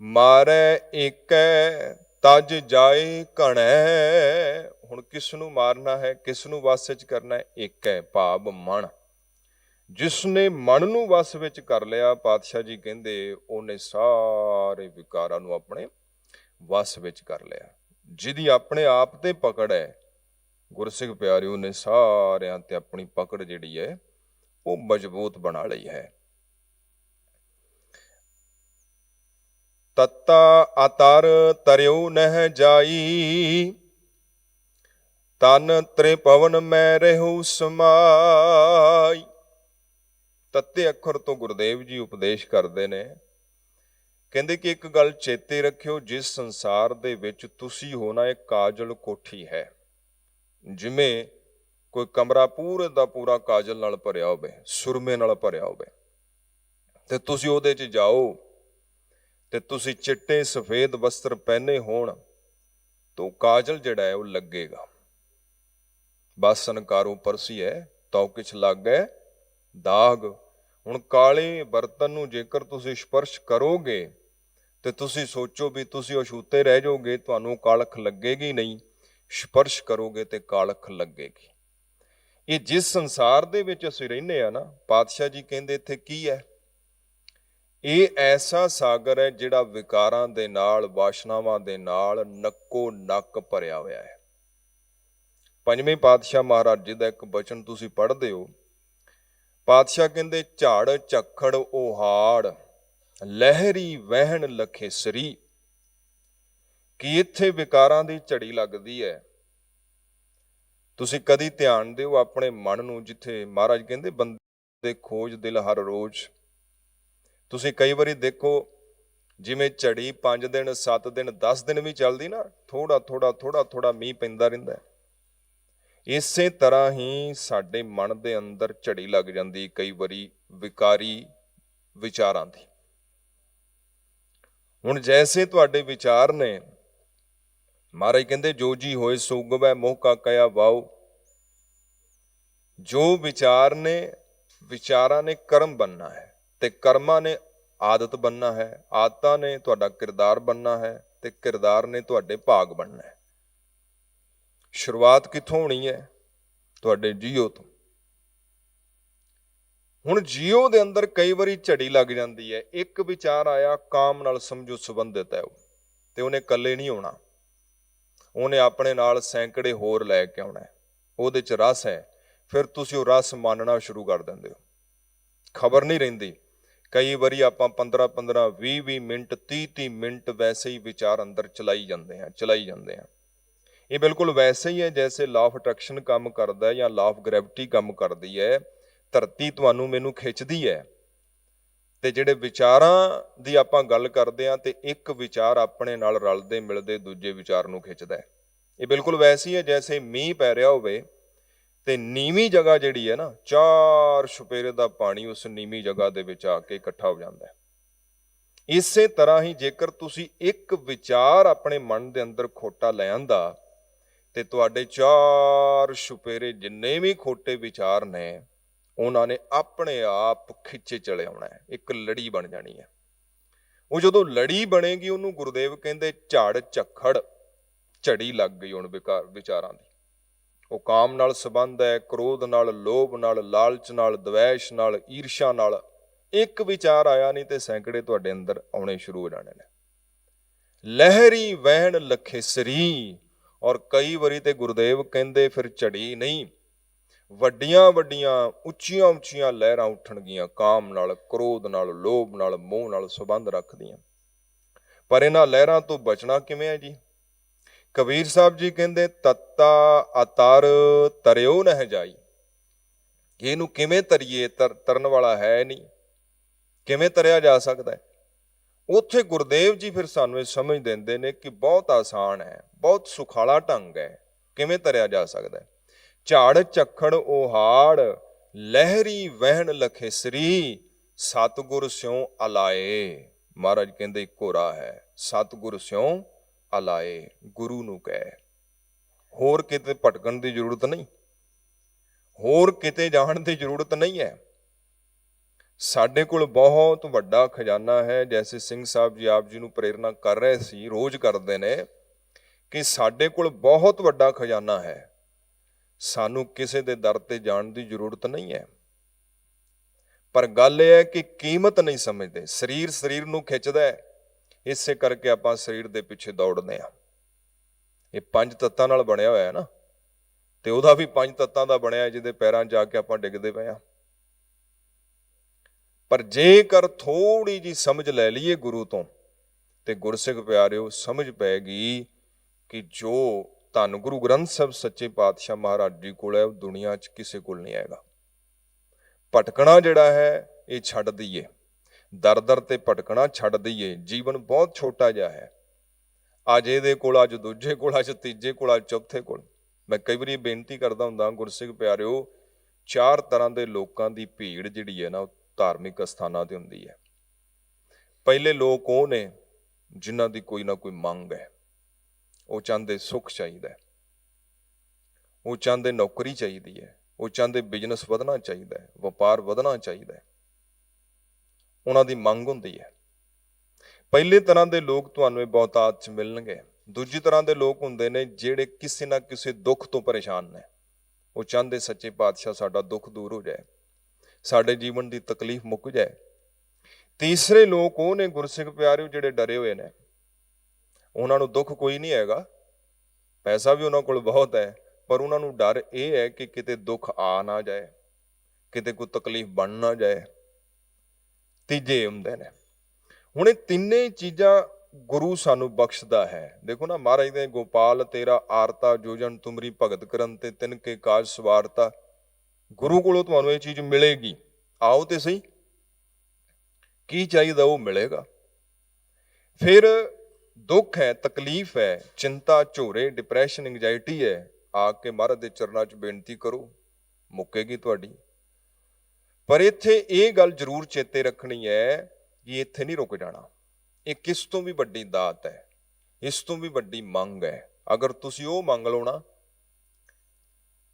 ਮਾਰੈ ਏਕੈ, ਤਜ ਜਾਏ ਘਣੈ। ਹੁਣ ਕਿਸ ਨੂੰ ਮਾਰਨਾ ਹੈ, ਕਿਸ ਨੂੰ ਵਸ ਵਿੱਚ ਕਰਨਾ ਹੈ? ਏਕੈ ਭਾਵ ਮਨ। ਜਿਸ ਨੇ ਮਨ ਨੂੰ ਵਸ ਵਿੱਚ ਕਰ ਲਿਆ, ਪਾਤਸ਼ਾਹ ਜੀ ਕਹਿੰਦੇ ਉਹਨੇ ਸਾਰੇ ਵਿਕਾਰਾਂ ਨੂੰ ਆਪਣੇ ਵਸ ਵਿੱਚ ਕਰ ਲਿਆ। ਜਿਹਦੀ ਆਪਣੇ ਆਪ ਤੇ ਪਕੜ ਹੈ, ਗੁਰਸਿੱਖ ਪਿਆਰਿਓ ਨੇ ਸਾਰਿਆਂ ਤੇ ਆਪਣੀ ਪਕੜ ਜਿਹੜੀ ਹੈ, ਉਹ ਮਜ਼ਬੂਤ ਬਣਾ ਲਈ ਹੈ। ਤਤਾ ਅਤਰ ਤਰਿਉ ਨਹਿ ਜਾਈ, ਤਨ ਤ੍ਰਿਪਵਨ ਮੈਂ ਰਹੂ ਸਮਾਈ। ਤੱਤੇ ਅੱਖਰ ਤੋਂ ਗੁਰਦੇਵ ਜੀ ਉਪਦੇਸ਼ ਕਰਦੇ ਨੇ। ਕਹਿੰਦੇ ਕਿ ਇੱਕ ਗੱਲ ਚੇਤੇ ਰੱਖਿਓ, ਜਿਸ ਸੰਸਾਰ ਦੇ ਵਿੱਚ ਤੁਸੀਂ ਹੋਣਾ ਇੱਕ ਕਾਜਲ ਕੋਠੀ ਹੈ। ਜਿਵੇਂ ਕੋਈ ਕਮਰਾ ਪੂਰੇ ਦਾ ਪੂਰਾ ਕਾਜਲ ਨਾਲ ਭਰਿਆ ਹੋਵੇ, ਸੁਰਮੇ ਨਾਲ ਭਰਿਆ ਹੋਵੇ, ਤੇ ਤੁਸੀਂ ਉਹਦੇ 'ਚ ਜਾਓ, ਤੇ ਤੁਸੀਂ ਚਿੱਟੇ, ਸਫੇਦ ਵਸਤਰ ਪਹਿਨੇ ਹੋਣ, ਤਾਂ ਕਾਜਲ ਜਿਹੜਾ ਹੈ, ਉਹ ਲੱਗੇਗਾ। ਬਸ ਕਾਰੂ ਪਰਸੀ ਹੈ ਤਉ ਕਿਛ ਲੱਗੇ ਦਾਗ। ਹੁਣ ਕਾਲੇ ਬਰਤਨ ਨੂੰ ਜੇਕਰ ਤੁਸੀਂ ਸਪਰਸ਼ ਕਰੋਗੇ ਤੇ ਤੁਸੀਂ ਸੋਚੋ ਵੀ ਤੁਸੀਂ ਅਛੂਤੇ ਰਹਿ ਜਾਓਗੇ, ਤੁਹਾਨੂੰ ਕਾਲਖ ਲੱਗੇਗੀ ਨਹੀਂ। ਸਪਰਸ਼ ਕਰੋਗੇ ਤੇ ਕਾਲਖ ਲੱਗੇਗੀ। ਇਹ ਜਿਸ ਸੰਸਾਰ ਦੇ ਵਿੱਚ ਅਸੀਂ ਰਹਿੰਦੇ ਆ ਨਾ, ਪਾਤਸ਼ਾਹ ਜੀ ਕਹਿੰਦੇ ਇੱਥੇ ਕੀ ਹੈ? ਇਹ ਐਸਾ ਸਾਗਰ ਹੈ ਜਿਹੜਾ ਵਿਕਾਰਾਂ ਦੇ ਨਾਲ, ਵਾਸ਼ਨਾਵਾਂ ਦੇ ਨਾਲ ਨੱਕੋ ਨੱਕ ਭਰਿਆ ਹੋਇਆ ਹੈ। ਪੰਜਵੇਂ ਪਾਤਸ਼ਾਹ ਮਹਾਰਾਜ ਜੀ ਦਾ ਇੱਕ ਬਚਨ ਤੁਸੀਂ ਪੜ੍ਹਦੇ ਹੋ। ਪਾਤਸ਼ਾਹ ਕਹਿੰਦੇ, ਝਾੜ, ਝੱਖੜ, ਓਹਾੜ, ਲਹਿਰੀ, ਵਹਿਣ ਲਖੇਸਰੀ ਕੀ ਇੱਥੇ ਵਿਕਾਰਾਂ ਦੀ ਝੜੀ ਲੱਗਦੀ ਹੈ? ਤੁਸੀਂ ਕਦੀ ਧਿਆਨ ਦਿਓ ਆਪਣੇ ਮਨ ਨੂੰ, ਜਿੱਥੇ ਮਹਾਰਾਜ ਕਹਿੰਦੇ, ਬੰਦੇ ਖੋਜ ਦਿਲ ਹਰ ਰੋਜ਼। ਤੁਸੀਂ ਕਈ ਵਾਰੀ ਦੇਖੋ, ਜਿਵੇਂ ਝੜੀ 5 ਦਿਨ 7 ਦਿਨ 10 ਦਿਨ ਵੀ ਚੱਲਦੀ ਨਾ ਥੋੜਾ ਥੋੜਾ ਥੋੜਾ ਥੋੜਾ ਮੀਂਹ ਪੈਂਦਾ ਰਹਿੰਦਾ ਹੈ। ਇਸੇ ਤਰ੍ਹਾਂ ਹੀ ਸਾਡੇ ਮਨ ਦੇ ਅੰਦਰ ਝੜੀ ਲੱਗ ਜਾਂਦੀ, ਕਈ ਵਾਰੀ ਵਿਕਾਰੀ ਵਿਚਾਰਾਂ ਦੀ ਹੁਣ ਜੈਸੇ ਤੁਹਾਡੇ ਵਿਚਾਰ ਨੇ, ਮਹਾਰਾਜ ਕਹਿੰਦੇ, ਜੋ ਜੀ ਹੋਏ ਸੋ ਉਗਵੈ ਮੋਹ ਕਾ ਕਹਿਆ ਵਾਉ ਜੋ ਵਿਚਾਰ ਨੇ, ਵਿਚਾਰਾਂ ਨੇ ਕਰਮ ਬੰਨਾ ਹੈ ਤੇ ਕਰਮਾਂ ਨੇ ਆਦਤ ਬੰਨਾ ਹੈ, ਆਦਤਾਂ ਨੇ ਤੁਹਾਡਾ ਕਿਰਦਾਰ ਬੰਨਾ ਹੈ ਤੇ ਕਿਰਦਾਰ ਨੇ ਤੁਹਾਡੇ ਭਾਗ ਬੰਨਾ ਹੈ। ਸ਼ੁਰੂਆਤ ਕਿੱਥੋਂ ਹੋਣੀ ਹੈ? ਤੁਹਾਡੇ ਜੀਓ ਤੋਂ। ਹੁਣ ਜੀਓ ਦੇ ਅੰਦਰ ਕਈ ਵਾਰੀ ਝੜੀ ਲੱਗ ਜਾਂਦੀ ਹੈ। ਇੱਕ ਵਿਚਾਰ ਆਇਆ, ਕਾਮ ਨਾਲ ਸਮਝੋ ਸੰਬੰਧਿਤ ਹੈ ਉਹ, ਤੇ ਉਹਨੇ ਇਕੱਲੇ ਨਹੀਂ ਆਉਣਾ ਉਹਨੇ ਆਪਣੇ ਨਾਲ ਸੈਂਕੜੇ ਹੋਰ ਲੈ ਕੇ ਆਉਣਾ। ਉਹਦੇ ਚ ਰਸ ਹੈ। ਫਿਰ ਤੁਸੀਂ ਉਹ ਰਸ ਮੰਨਣਾ ਸ਼ੁਰੂ ਕਰ ਦਿੰਦੇ ਹੋ। ਖਬਰ ਨਹੀਂ ਰਹਿੰਦੀ। ਕਈ ਵਾਰੀ ਆਪਾਂ 15 15 20 20 ਮਿੰਟ 30 30 ਮਿੰਟ ਵੈਸੇ ਹੀ ਵਿਚਾਰ ਅੰਦਰ ਚਲਾਈ ਜਾਂਦੇ ਆ ਚਲਾਈ ਜਾਂਦੇ ਆ ਇਹ ਬਿਲਕੁਲ ਵੈਸੇ ਹੀ ਹੈ ਜੈਸੇ ਲਾਅ ਆਫ ਅਟਰੈਕਸ਼ਨ ਕੰਮ ਕਰਦਾ ਹੈ ਜਾਂ ਲਾਅ ਆਫ ਗ੍ਰੈਵਿਟੀ ਕੰਮ ਕਰਦੀ ਹੈ, ਧਰਤੀ ਤੁਹਾਨੂੰ ਮੈਨੂੰ ਖਿੱਚਦੀ ਹੈ। ਤੇ ਜਿਹੜੇ ਵਿਚਾਰਾਂ ਦੀ ਆਪਾਂ ਗੱਲ ਕਰਦੇ ਆ ਤੇ ਇੱਕ ਵਿਚਾਰ ਆਪਣੇ ਨਾਲ ਰਲਦੇ ਮਿਲਦੇ ਦੂਜੇ ਵਿਚਾਰ ਨੂੰ ਖਿੱਚਦਾ ਹੈ। ਇਹ ਬਿਲਕੁਲ ਵੈਸੇ ਹੀ ਹੈ ਜੈਸੇ ਮੀਂਹ ਪੈ ਰਿਹਾ ਹੋਵੇ ਤੇ ਨੀਵੀਂ ਜਗ੍ਹਾ ਜਿਹੜੀ ਹੈ ਨਾ, ਚਾਰ ਛੁਪੇਰੇ ਦਾ ਪਾਣੀ ਉਸ ਨੀਵੀਂ ਜਗ੍ਹਾ ਦੇ ਵਿੱਚ ਆ ਕੇ ਇਕੱਠਾ ਹੋ ਜਾਂਦਾ ਹੈ। ਇਸੇ ਤਰ੍ਹਾਂ ਹੀ ਜੇਕਰ ਤੁਸੀਂ ਇੱਕ ਵਿਚਾਰ ਆਪਣੇ ਮਨ ਦੇ ਅੰਦਰ ਖੋਟਾ ਲੈ ਆਂਦਾ ਤੇ ਤੁਹਾਡੇ ਚਾਰ ਛੁਪੇਰੇ ਜਿੰਨੇ ਵੀ ਖੋਟੇ ਵਿਚਾਰ ਨੇ, ਉਹਨਾਂ ਨੇ ਆਪਣੇ ਆਪ ਖਿੱਚੇ ਚਲੇ ਆਉਣਾ ਹੈ। ਇੱਕ ਲੜੀ ਬਣ ਜਾਣੀ ਹੈ। ਉਹ ਜਦੋਂ ਲੜੀ ਬਣੇਗੀ, ਉਹਨੂੰ ਗੁਰਦੇਵ ਕਹਿੰਦੇ ਝੜ ਝੱਖੜ, ਝੜੀ ਲੱਗ ਗਈ ਹੁਣ ਵਿਕਾਰ, ਵਿਚਾਰਾਂ ਦੀ। ਉਹ ਕਾਮ ਨਾਲ ਸੰਬੰਧ ਹੈ, ਕ੍ਰੋਧ ਨਾਲ, ਲੋਭ ਨਾਲ, ਲਾਲਚ ਨਾਲ, ਦਵੈਸ਼ ਨਾਲ, ਈਰਸ਼ਾ ਨਾਲ। ਇੱਕ ਵਿਚਾਰ ਆਇਆ ਨਹੀਂ ਤੇ ਸੈਂਕੜੇ ਤੁਹਾਡੇ ਅੰਦਰ ਆਉਣੇ ਸ਼ੁਰੂ ਹੋ ਜਾਣੇ ਨੇ। ਲਹਿਰੀ ਵਹਿਣ ਲਖੇਸਰੀ ਔਰ ਕਈ ਵਾਰੀ ਤੇ ਗੁਰਦੇਵ ਕਹਿੰਦੇ ਫਿਰ ਝੜੀ ਨਹੀਂ। ਵੱਡੀਆਂ ਵੱਡੀਆਂ ਉੱਚੀਆਂ ਉੱਚੀਆਂ ਲਹਿਰਾਂ ਉੱਠਣਗੀਆਂ, ਕਾਮ ਨਾਲ, ਕ੍ਰੋਧ ਨਾਲ, ਲੋਭ ਨਾਲ, ਮੋਹ ਨਾਲ ਸੰਬੰਧ ਰੱਖਦੀਆਂ। ਪਰ ਇਹਨਾਂ ਲਹਿਰਾਂ ਤੋਂ ਬਚਣਾ ਕਿਵੇਂ ਹੈ ਜੀ? ਕਬੀਰ ਸਾਹਿਬ ਜੀ ਕਹਿੰਦੇ, ਤੱਤਾ ਅਤਰ ਤਰਿਓ ਨਹਿ ਜਾਈ। ਇਹਨੂੰ ਕਿਵੇਂ ਤਰੀਏ? ਤਰ- ਤਰਨ ਵਾਲਾ ਹੈ ਨਹੀਂ। ਕਿਵੇਂ ਤਰਿਆ ਜਾ ਸਕਦਾ ਹੈ? ਉੱਥੇ ਗੁਰਦੇਵ ਜੀ ਫਿਰ ਸਾਨੂੰ ਇਹ ਸਮਝ ਦਿੰਦੇ ਨੇ ਕਿ ਬਹੁਤ ਆਸਾਨ ਹੈ, ਬਹੁਤ ਸੁਖਾਲਾ ਢੰਗ ਹੈ। ਕਿਵੇਂ ਤਰਿਆ ਜਾ ਸਕਦਾ ਹੈ? ਝਾੜ, ਝੱਖੜ, ਓਹਾੜ, ਲਹਿਰੀ, ਵਹਿਣ, ਲਖੇਸਰੀ, ਸਤਗੁਰ ਸਿਉ ਅਲਾਏ। ਮਹਾਰਾਜ ਕਹਿੰਦੇ ਇੱਕੋ ਹੈ, ਸਤਗੁਰ ਸਿਉ ਅਲਾਏ, ਗੁਰੂ ਨੂੰ ਕਹਿ। ਹੋਰ ਕਿਤੇ ਭਟਕਣ ਦੀ ਜ਼ਰੂਰਤ ਨਹੀਂ। ਹੋਰ ਕਿਤੇ ਜਾਣ ਦੀ ਜ਼ਰੂਰਤ ਨਹੀਂ ਹੈ। ਸਾਡੇ ਕੋਲ ਬਹੁਤ ਵੱਡਾ ਖਜ਼ਾਨਾ ਹੈ, ਜੈਸੇ ਸਿੰਘ ਸਾਹਿਬ ਜੀ ਆਪ ਜੀ ਨੂੰ ਪ੍ਰੇਰਣਾ ਕਰ ਰਹੇ ਸੀ, ਰੋਜ਼ ਕਰਦੇ ਨੇ, ਕਿ ਸਾਡੇ ਕੋਲ ਬਹੁਤ ਵੱਡਾ ਖਜ਼ਾਨਾ ਹੈ। ਸਾਨੂੰ ਕਿਸੇ ਦੇ ਦਰ ਤੇ ਜਾਣ ਦੀ ਜ਼ਰੂਰਤ ਨਹੀਂ ਹੈ। ਪਰ ਗੱਲ ਇਹ ਹੈ ਕਿ ਕੀਮਤ ਨਹੀਂ ਸਮਝਦੇ, ਸਰੀਰ ਸਰੀਰ ਨੂੰ ਖਿੱਚਦਾ ਹੈ। ਇਸੇ ਕਰਕੇ ਆਪਾਂ ਸਰੀਰ ਦੇ ਪਿੱਛੇ ਦੌੜਦੇ ਆ ਇਹ ਪੰਜ ਤੱਤਾਂ ਨਾਲ ਬਣਿਆ ਹੋਇਆ ਹੈ ਨਾ। ਤੇ ਉਹਦਾ ਵੀ ਪੰਜ ਤੱਤਾਂ ਦਾ ਬਣਿਆ ਜਿਹਦੇ ਪੈਰਾਂ 'ਚ ਜਾ ਕੇ ਆਪਾਂ ਡਿੱਗਦੇ ਪਏ ਆ ਪਰ ਜੇਕਰ ਥੋੜੀ ਜੀ ਸਮਝ ਲੈ ਲਈਏ ਗੁਰੂ ਤੋਂ, ਤੇ ਗੁਰਸਿੱਖ ਪਿਆਰਿਓ, ਸਮਝ ਪੈਗੀ ਕਿ ਜੋ ਧੰਨ ਗੁਰੂ ਗ੍ਰੰਥ ਸਾਹਿਬ ਸੱਚੇ ਪਾਤਸ਼ਾਹ ਮਹਾਰਾਜ ਜੀ ਕੋਲ ਹੈ, ਉਹ ਦੁਨੀਆ 'ਚ ਕਿਸੇ ਕੋਲ ਨਹੀਂ ਆਏਗਾ। ਭਟਕਣਾ ਜਿਹੜਾ ਹੈ, ਇਹ ਛੱਡ ਦਈਏ। ਦਰ ਦਰ ਤੇ ਭਟਕਣਾ ਛੱਡ ਦਈਏ। ਜੀਵਨ ਬਹੁਤ ਛੋਟਾ ਜਿਹਾ ਹੈ। ਅੱਜ ਇਹਦੇ ਕੋਲ, ਅੱਜ ਦੂਜੇ ਕੋਲ, ਅੱਜ ਤੀਜੇ ਕੋਲ, ਅੱਜ ਚੌਥੇ ਕੋਲ। ਮੈਂ ਕਈ ਵਾਰੀ ਬੇਨਤੀ ਕਰਦਾ ਹੁੰਦਾ ਗੁਰਸਿੱਖ ਪਿਆਰਿਓ, ਚਾਰ ਤਰ੍ਹਾਂ ਦੇ ਲੋਕਾਂ ਦੀ ਭੀੜ ਜਿਹੜੀ ਹੈ ਨਾ ਧਾਰਮਿਕ ਸਥਾਨਾਂ ਤੇ ਹੁੰਦੀ ਹੈ। ਪਹਿਲੇ ਲੋਕ ਉਹ ਨੇ ਜਿਨ੍ਹਾਂ ਦੀ ਕੋਈ ਨਾ ਕੋਈ ਮੰਗ ਹੈ। ਉਹ ਚਾਹੁੰਦੇ ਸੁੱਖ ਚਾਹੀਦਾ ਉਹ ਚਾਹੁੰਦੇ ਨੌਕਰੀ ਚਾਹੀਦੀ ਹੈ। ਉਹ ਚਾਹੁੰਦੇ ਬਿਜ਼ਨਸ ਵਧਣਾ ਚਾਹੀਦਾ ਹੈ। ਵਪਾਰ ਵਧਣਾ ਚਾਹੀਦਾ ਹੈ। ਉਹਨਾਂ ਦੀ ਮੰਗ ਹੁੰਦੀ ਹੈ। ਪਹਿਲੇ ਤਰ੍ਹਾਂ ਦੇ ਲੋਕ ਤੁਹਾਨੂੰ ਇਹ ਬਹੁਤਾਤ ਚ ਮਿਲਣਗੇ। ਦੂਜੀ ਤਰ੍ਹਾਂ ਦੇ ਲੋਕ ਹੁੰਦੇ ਨੇ ਜਿਹੜੇ ਕਿਸੇ ਨਾ ਕਿਸੇ ਦੁੱਖ ਤੋਂ ਪਰੇਸ਼ਾਨ ਨੇ। ਉਹ ਚਾਹੁੰਦੇ ਸੱਚੇ ਪਾਤਸ਼ਾਹ ਸਾਡਾ ਦੁੱਖ ਦੂਰ ਹੋ ਜਾਏ। ਸਾਡੇ ਜੀਵਨ ਦੀ ਤਕਲੀਫ ਮੁੱਕ ਜਾਏ। ਤੀਸਰੇ ਲੋਕ ਉਹ ਨੇ ਗੁਰਸਿੱਖ ਪਿਆਰਿਓ ਜਿਹੜੇ ਡਰੇ ਹੋਏ ਨੇ। ਉਹਨਾਂ ਨੂੰ ਦੁੱਖ ਕੋਈ ਨਹੀਂ ਹੈਗਾ। ਪੈਸਾ ਵੀ ਉਹਨਾਂ ਕੋਲ ਬਹੁਤ ਹੈ, ਪਰ ਉਹਨਾਂ ਨੂੰ ਡਰ ਇਹ ਹੈ ਕਿ ਕਿਤੇ ਦੁੱਖ ਆ ਨਾ ਜਾਏ, ਕਿਤੇ ਕੋਈ ਤਕਲੀਫ ਬਣ ਨਾ ਜਾਏ। ਤੀਜੇ ਹੁੰਦੇ ਨੇ। ਹੁਣ ਇਹ ਤਿੰਨੇ ਚੀਜ਼ਾਂ ਗੁਰੂ ਸਾਨੂੰ ਬਖਸ਼ਦਾ ਹੈ। ਦੇਖੋ ਨਾ ਮਹਾਰਾਜ ਦੇ ਗੋਪਾਲ ਤੇਰਾ ਆਰਤਾ ਜੋਜਨ ਤੁਮਰੀ ਭਗਤ ਕਰਨ ਤੇ ਤਿੰਨ ਕੇ ਕਾਜ ਸਵਾਰਤਾ ਗੁਰੂ ਕੋਲੋਂ ਤੁਹਾਨੂੰ ਇਹ ਚੀਜ਼ ਮਿਲੇਗੀ। ਆਓ ਤੇ ਸਹੀ। ਕੀ ਚਾਹੀਦਾ ਉਹ ਮਿਲੇਗਾ? ਫਿਰ ਦੁੱਖ ਹੈ, ਤਕਲੀਫ ਹੈ, ਚਿੰਤਾ, ਝੋਰੇ ਡਿਪਰੈਸ਼ਨ ਐਂਗਜ਼ਾਇਟੀ ਹੈ, ਆ ਕੇ ਮਹਾਰਾਜ ਦੇ ਚਰਨਾਂ 'ਚ ਬੇਨਤੀ ਕਰੋ, ਮੁੱਕੇਗੀ ਤੁਹਾਡੀ। ਪਰ ਇੱਥੇ ਇਹ ਗੱਲ ਜ਼ਰੂਰ ਚੇਤੇ ਰੱਖਣੀ ਹੈ ਕਿ ਇੱਥੇ ਨਹੀਂ ਰੁਕ ਜਾਣਾ। ਇਹ ਕਿਸ ਤੋਂ ਵੀ ਵੱਡੀ ਦਾਤ ਹੈ, ਇਸ ਤੋਂ ਵੀ ਵੱਡੀ ਮੰਗ ਹੈ। ਅਗਰ ਤੁਸੀਂ ਉਹ ਮੰਗ ਲਓ ਨਾ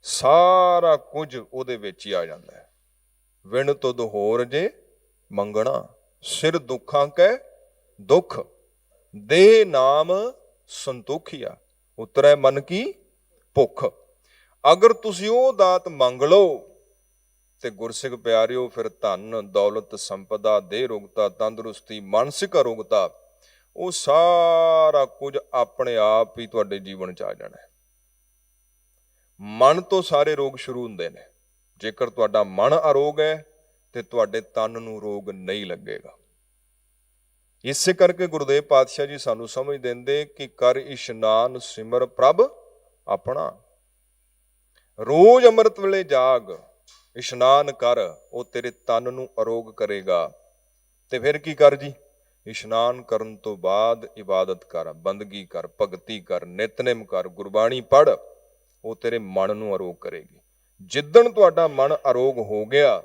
ਸਾਰਾ ਕੁਝ ਉਹਦੇ ਵਿੱਚ ਹੀ ਆ ਜਾਂਦਾ ਹੈ। ਵਿਣ ਤੁਧ ਹੋਰ ਜੇ ਮੰਗਣਾ, ਸਿਰ ਦੁੱਖਾਂ ਕੈ ਦੁੱਖ ਦੇ ਨਾਮ ਸੰਤੋਖਿਆ। ਉਤਰੈ ਮਨ ਕੀ ਭੁੱਖ। ਅਗਰ ਤੁਸੀਂ ਉਹ ਦਾਤ ਮੰਗ ਲਓ ਤੇ ਗੁਰਸਿੱਖ ਪਿਆਰਿਓ, ਫਿਰ ਧਨ, ਦੌਲਤ, ਸੰਪਦਾ, ਦੇਹ ਰੋਗਤਾ, ਤੰਦਰੁਸਤੀ, ਮਾਨਸਿਕ ਅਰੋਗਤਾ ਉਹ ਸਾਰਾ ਕੁਝ ਆਪਣੇ ਆਪ ਹੀ ਤੁਹਾਡੇ ਜੀਵਨ ਚ ਆ ਜਾਣਾ ਮਨ ਤੋਂ ਸਾਰੇ ਰੋਗ ਸ਼ੁਰੂ ਹੁੰਦੇ ਨੇ। ਜੇਕਰ ਤੁਹਾਡਾ ਮਨ ਅਰੋਗ ਹੈ, ਤੇ ਤੁਹਾਡੇ ਤਨ ਨੂੰ ਰੋਗ ਨਹੀਂ ਲੱਗੇਗਾ। ਇਸੇ ਕਰਕੇ ਗੁਰਦੇਵ ਪਾਤਸ਼ਾਹ ਜੀ ਸਾਨੂੰ ਸਮਝ ਦਿੰਦੇ ਕਿ ਕਰ ਇਸ਼ਨਾਨ ਸਿਮਰ ਪ੍ਰਭ ਆਪਣਾ। ਰੋਜ਼ ਅੰਮ੍ਰਿਤ ਵੇਲੇ ਜਾਗ, ਇਸ਼ਨਾਨ ਕਰ, ਉਹ ਤੇਰੇ ਤਨ ਨੂੰ ਅਰੋਗ ਕਰੇਗਾ। ਤੇ ਫਿਰ ਕੀ ਕਰ ਜੀ? ਇਸ਼ਨਾਨ ਕਰਨ ਤੋਂ ਬਾਅਦ ਇਬਾਦਤ ਕਰ, ਬੰਦਗੀ ਕਰ, ਭਗਤੀ ਕਰ, ਨਿਤਨੇਮ ਕਰ, ਗੁਰਬਾਣੀ ਪੜ੍ਹ। ਉਹ ਤੇਰੇ ਮਨ ਨੂੰ ਅਰੋਗ ਕਰੇਗੀ। ਜਿੱਦਣ ਤੁਹਾਡਾ ਮਨ ਅਰੋਗ ਹੋ ਗਿਆ,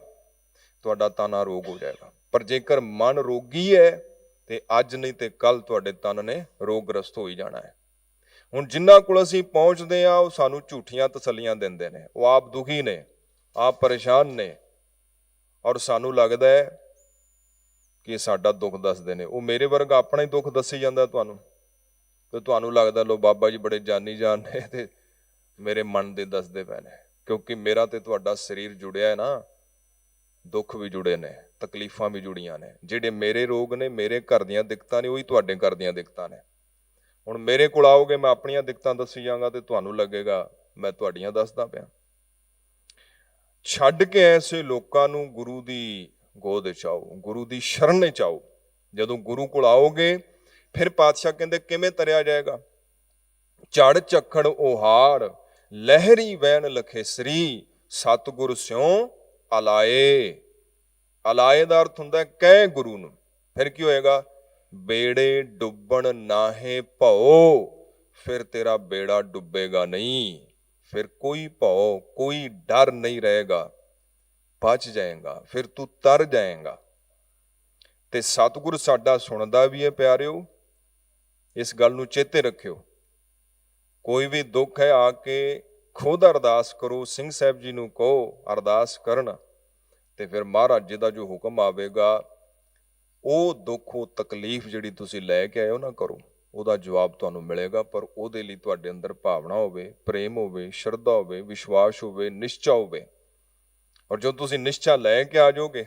ਤੁਹਾਡਾ ਤਨ ਅਰੋਗ ਹੋ ਜਾਏਗਾ। ਪਰ ਜੇਕਰ ਮਨ ਰੋਗੀ ਹੈ, ਤੇ ਅੱਜ ਨਹੀਂ ਤੇ ਕੱਲ ਤੁਹਾਡੇ ਤਨ ਨੇ ਰੋਗਗ੍ਰਸਤ ਹੋ ਹੀ ਜਾਣਾ ਹੈ। ਹੁਣ ਜਿਨ੍ਹਾਂ ਕੋਲ ਅਸੀਂ ਪਹੁੰਚਦੇ ਆ ਉਹ ਸਾਨੂੰ ਝੂਠੀਆਂ ਤਸੱਲੀਆਂ ਦਿੰਦੇ ਨੇ। ਉਹ ਆਪ ਦੁਖੀ ਨੇ, ਆਪ ਪਰੇਸ਼ਾਨ ਨੇ। ਔਰ ਸਾਨੂੰ ਲੱਗਦਾ ਹੈ ਕਿ ਸਾਡਾ ਦੁੱਖ ਦੱਸਦੇ ਨੇ। ਉਹ ਮੇਰੇ ਵਰਗਾ ਆਪਣਾ ਹੀ ਦੁੱਖ ਦੱਸੀ ਜਾਂਦਾ ਤੁਹਾਨੂੰ। ਤੇ ਤੁਹਾਨੂੰ ਲੱਗਦਾ ਲੋ ਬਾਬਾ ਜੀ ਬੜੇ ਜਾਨੀ ਜਾਨ ਨੇ ਤੇ ਮੇਰੇ ਮਨ ਦੇ ਦੱਸਦੇ ਪਏ ਨੇ, ਕਿਉਂਕਿ ਮੇਰਾ ਤੇ ਤੁਹਾਡਾ ਸਰੀਰ ਜੁੜਿਆ ਹੈ ਨਾ, ਦੁੱਖ ਵੀ ਜੁੜੇ ਨੇ, ਤਕਲੀਫਾਂ ਵੀ ਜੁੜੀਆਂ ਨੇ। ਜਿਹੜੇ ਮੇਰੇ ਰੋਗ ਨੇ, ਮੇਰੇ ਘਰ ਦੀਆਂ ਦਿੱਕਤਾਂ ਨੇ, ਉਹੀ ਤੁਹਾਡੇ ਘਰ ਦੀਆਂ ਦਿੱਕਤਾਂ ਨੇ। ਹੁਣ ਮੇਰੇ ਕੋਲ ਆਓਗੇ, ਮੈਂ ਆਪਣੀਆਂ ਦਿੱਕਤਾਂ ਦੱਸੀ ਜਾਵਾਂਗਾ ਤੇ ਤੁਹਾਨੂੰ ਲੱਗੇਗਾ, ਮੈਂ ਤੁਹਾਡੀਆਂ ਦੱਸਦਾ ਪਿਆ। ਛੱਡ ਕੇ ਐਸੇ ਲੋਕਾਂ ਨੂੰ ਗੁਰੂ ਦੀ ਗੋਦ ਚ ਆਓ, ਗੁਰੂ ਦੀ ਸ਼ਰਨ ਚ ਆਓ। ਜਦੋਂ ਗੁਰੂ ਕੋਲ ਆਓਗੇ, ਫਿਰ ਪਾਤਸ਼ਾਹ ਕਹਿੰਦੇ, ਕਿਵੇਂ ਤਰਿਆ ਜਾਏਗਾ? ਝੜ ਝੱਖੜ 오ਹਾੜ ਲਹਿਰੀ ਵੈਣ ਲਖੇਸਰੀ ਸਤਗੁਰ ਸਿਉ ਅਲਾਏ। ਅਲਾਏ ਦਾ ਅਰਥ ਹੁੰਦਾ ਕਹਿ ਗੁਰੂ ਨੂੰ। ਫਿਰ ਕੀ ਹੋਏਗਾ? ਬੇੜੇ ਡੁੱਬਣ ਨਾਹੇ ਭਉ, ਫਿਰ ਤੇਰਾ ਬੇੜਾ ਡੁੱਬੇਗਾ ਨਹੀਂ। ਫਿਰ ਕੋਈ ਭਉ, ਕੋਈ ਡਰ ਨਹੀਂ ਰਹੇਗਾ। ਬਚ ਜਾਏਗਾ, ਫਿਰ ਤੂੰ ਤਰ ਜਾਏਗਾ। ਤੇ ਸਤਿਗੁਰ ਸਾਡਾ ਸੁਣਦਾ ਵੀ ਹੈ, ਪਿਆਰਿਓ। ਇਸ ਗੱਲ ਨੂੰ ਚੇਤੇ ਰੱਖਿਓ। ਕੋਈ ਵੀ ਦੁੱਖ ਹੈ, ਆ ਕੇ ਖੁਦ ਅਰਦਾਸ ਕਰੋ, ਸਿੰਘ ਸਾਹਿਬ ਜੀ ਨੂੰ ਕਹੋ, ਅਰਦਾਸ ਕਰਨ। ਤੇ ਫਿਰ ਮਹਾਰਾਜ ਜੀ ਦਾ ਜੋ ਹੁਕਮ ਆਵੇਗਾ, ਉਹ ਦੁੱਖ, ਉਹ ਤਕਲੀਫ ਜਿਹੜੀ ਤੁਸੀਂ ਲੈ ਕੇ ਆਏ ਹੋ ਨਾ ਕਰੋ, ਉਹਦਾ ਜਵਾਬ ਤੁਹਾਨੂੰ ਮਿਲੇਗਾ, ਪਰ ਉਹਦੇ ਲਈ ਤੁਹਾਡੇ ਅੰਦਰ ਭਾਵਨਾ ਹੋਵੇ, ਪ੍ਰੇਮ ਹੋਵੇ, ਸ਼ਰਧਾ ਹੋਵੇ, ਵਿਸ਼ਵਾਸ ਹੋਵੇ, ਨਿਸ਼ਚਾ ਹੋਵੇ। ਔਰ ਜੋ ਤੁਸੀਂ ਨਿਸ਼ਚਾ ਲੈ ਕੇ ਆ ਜਾਓਗੇ,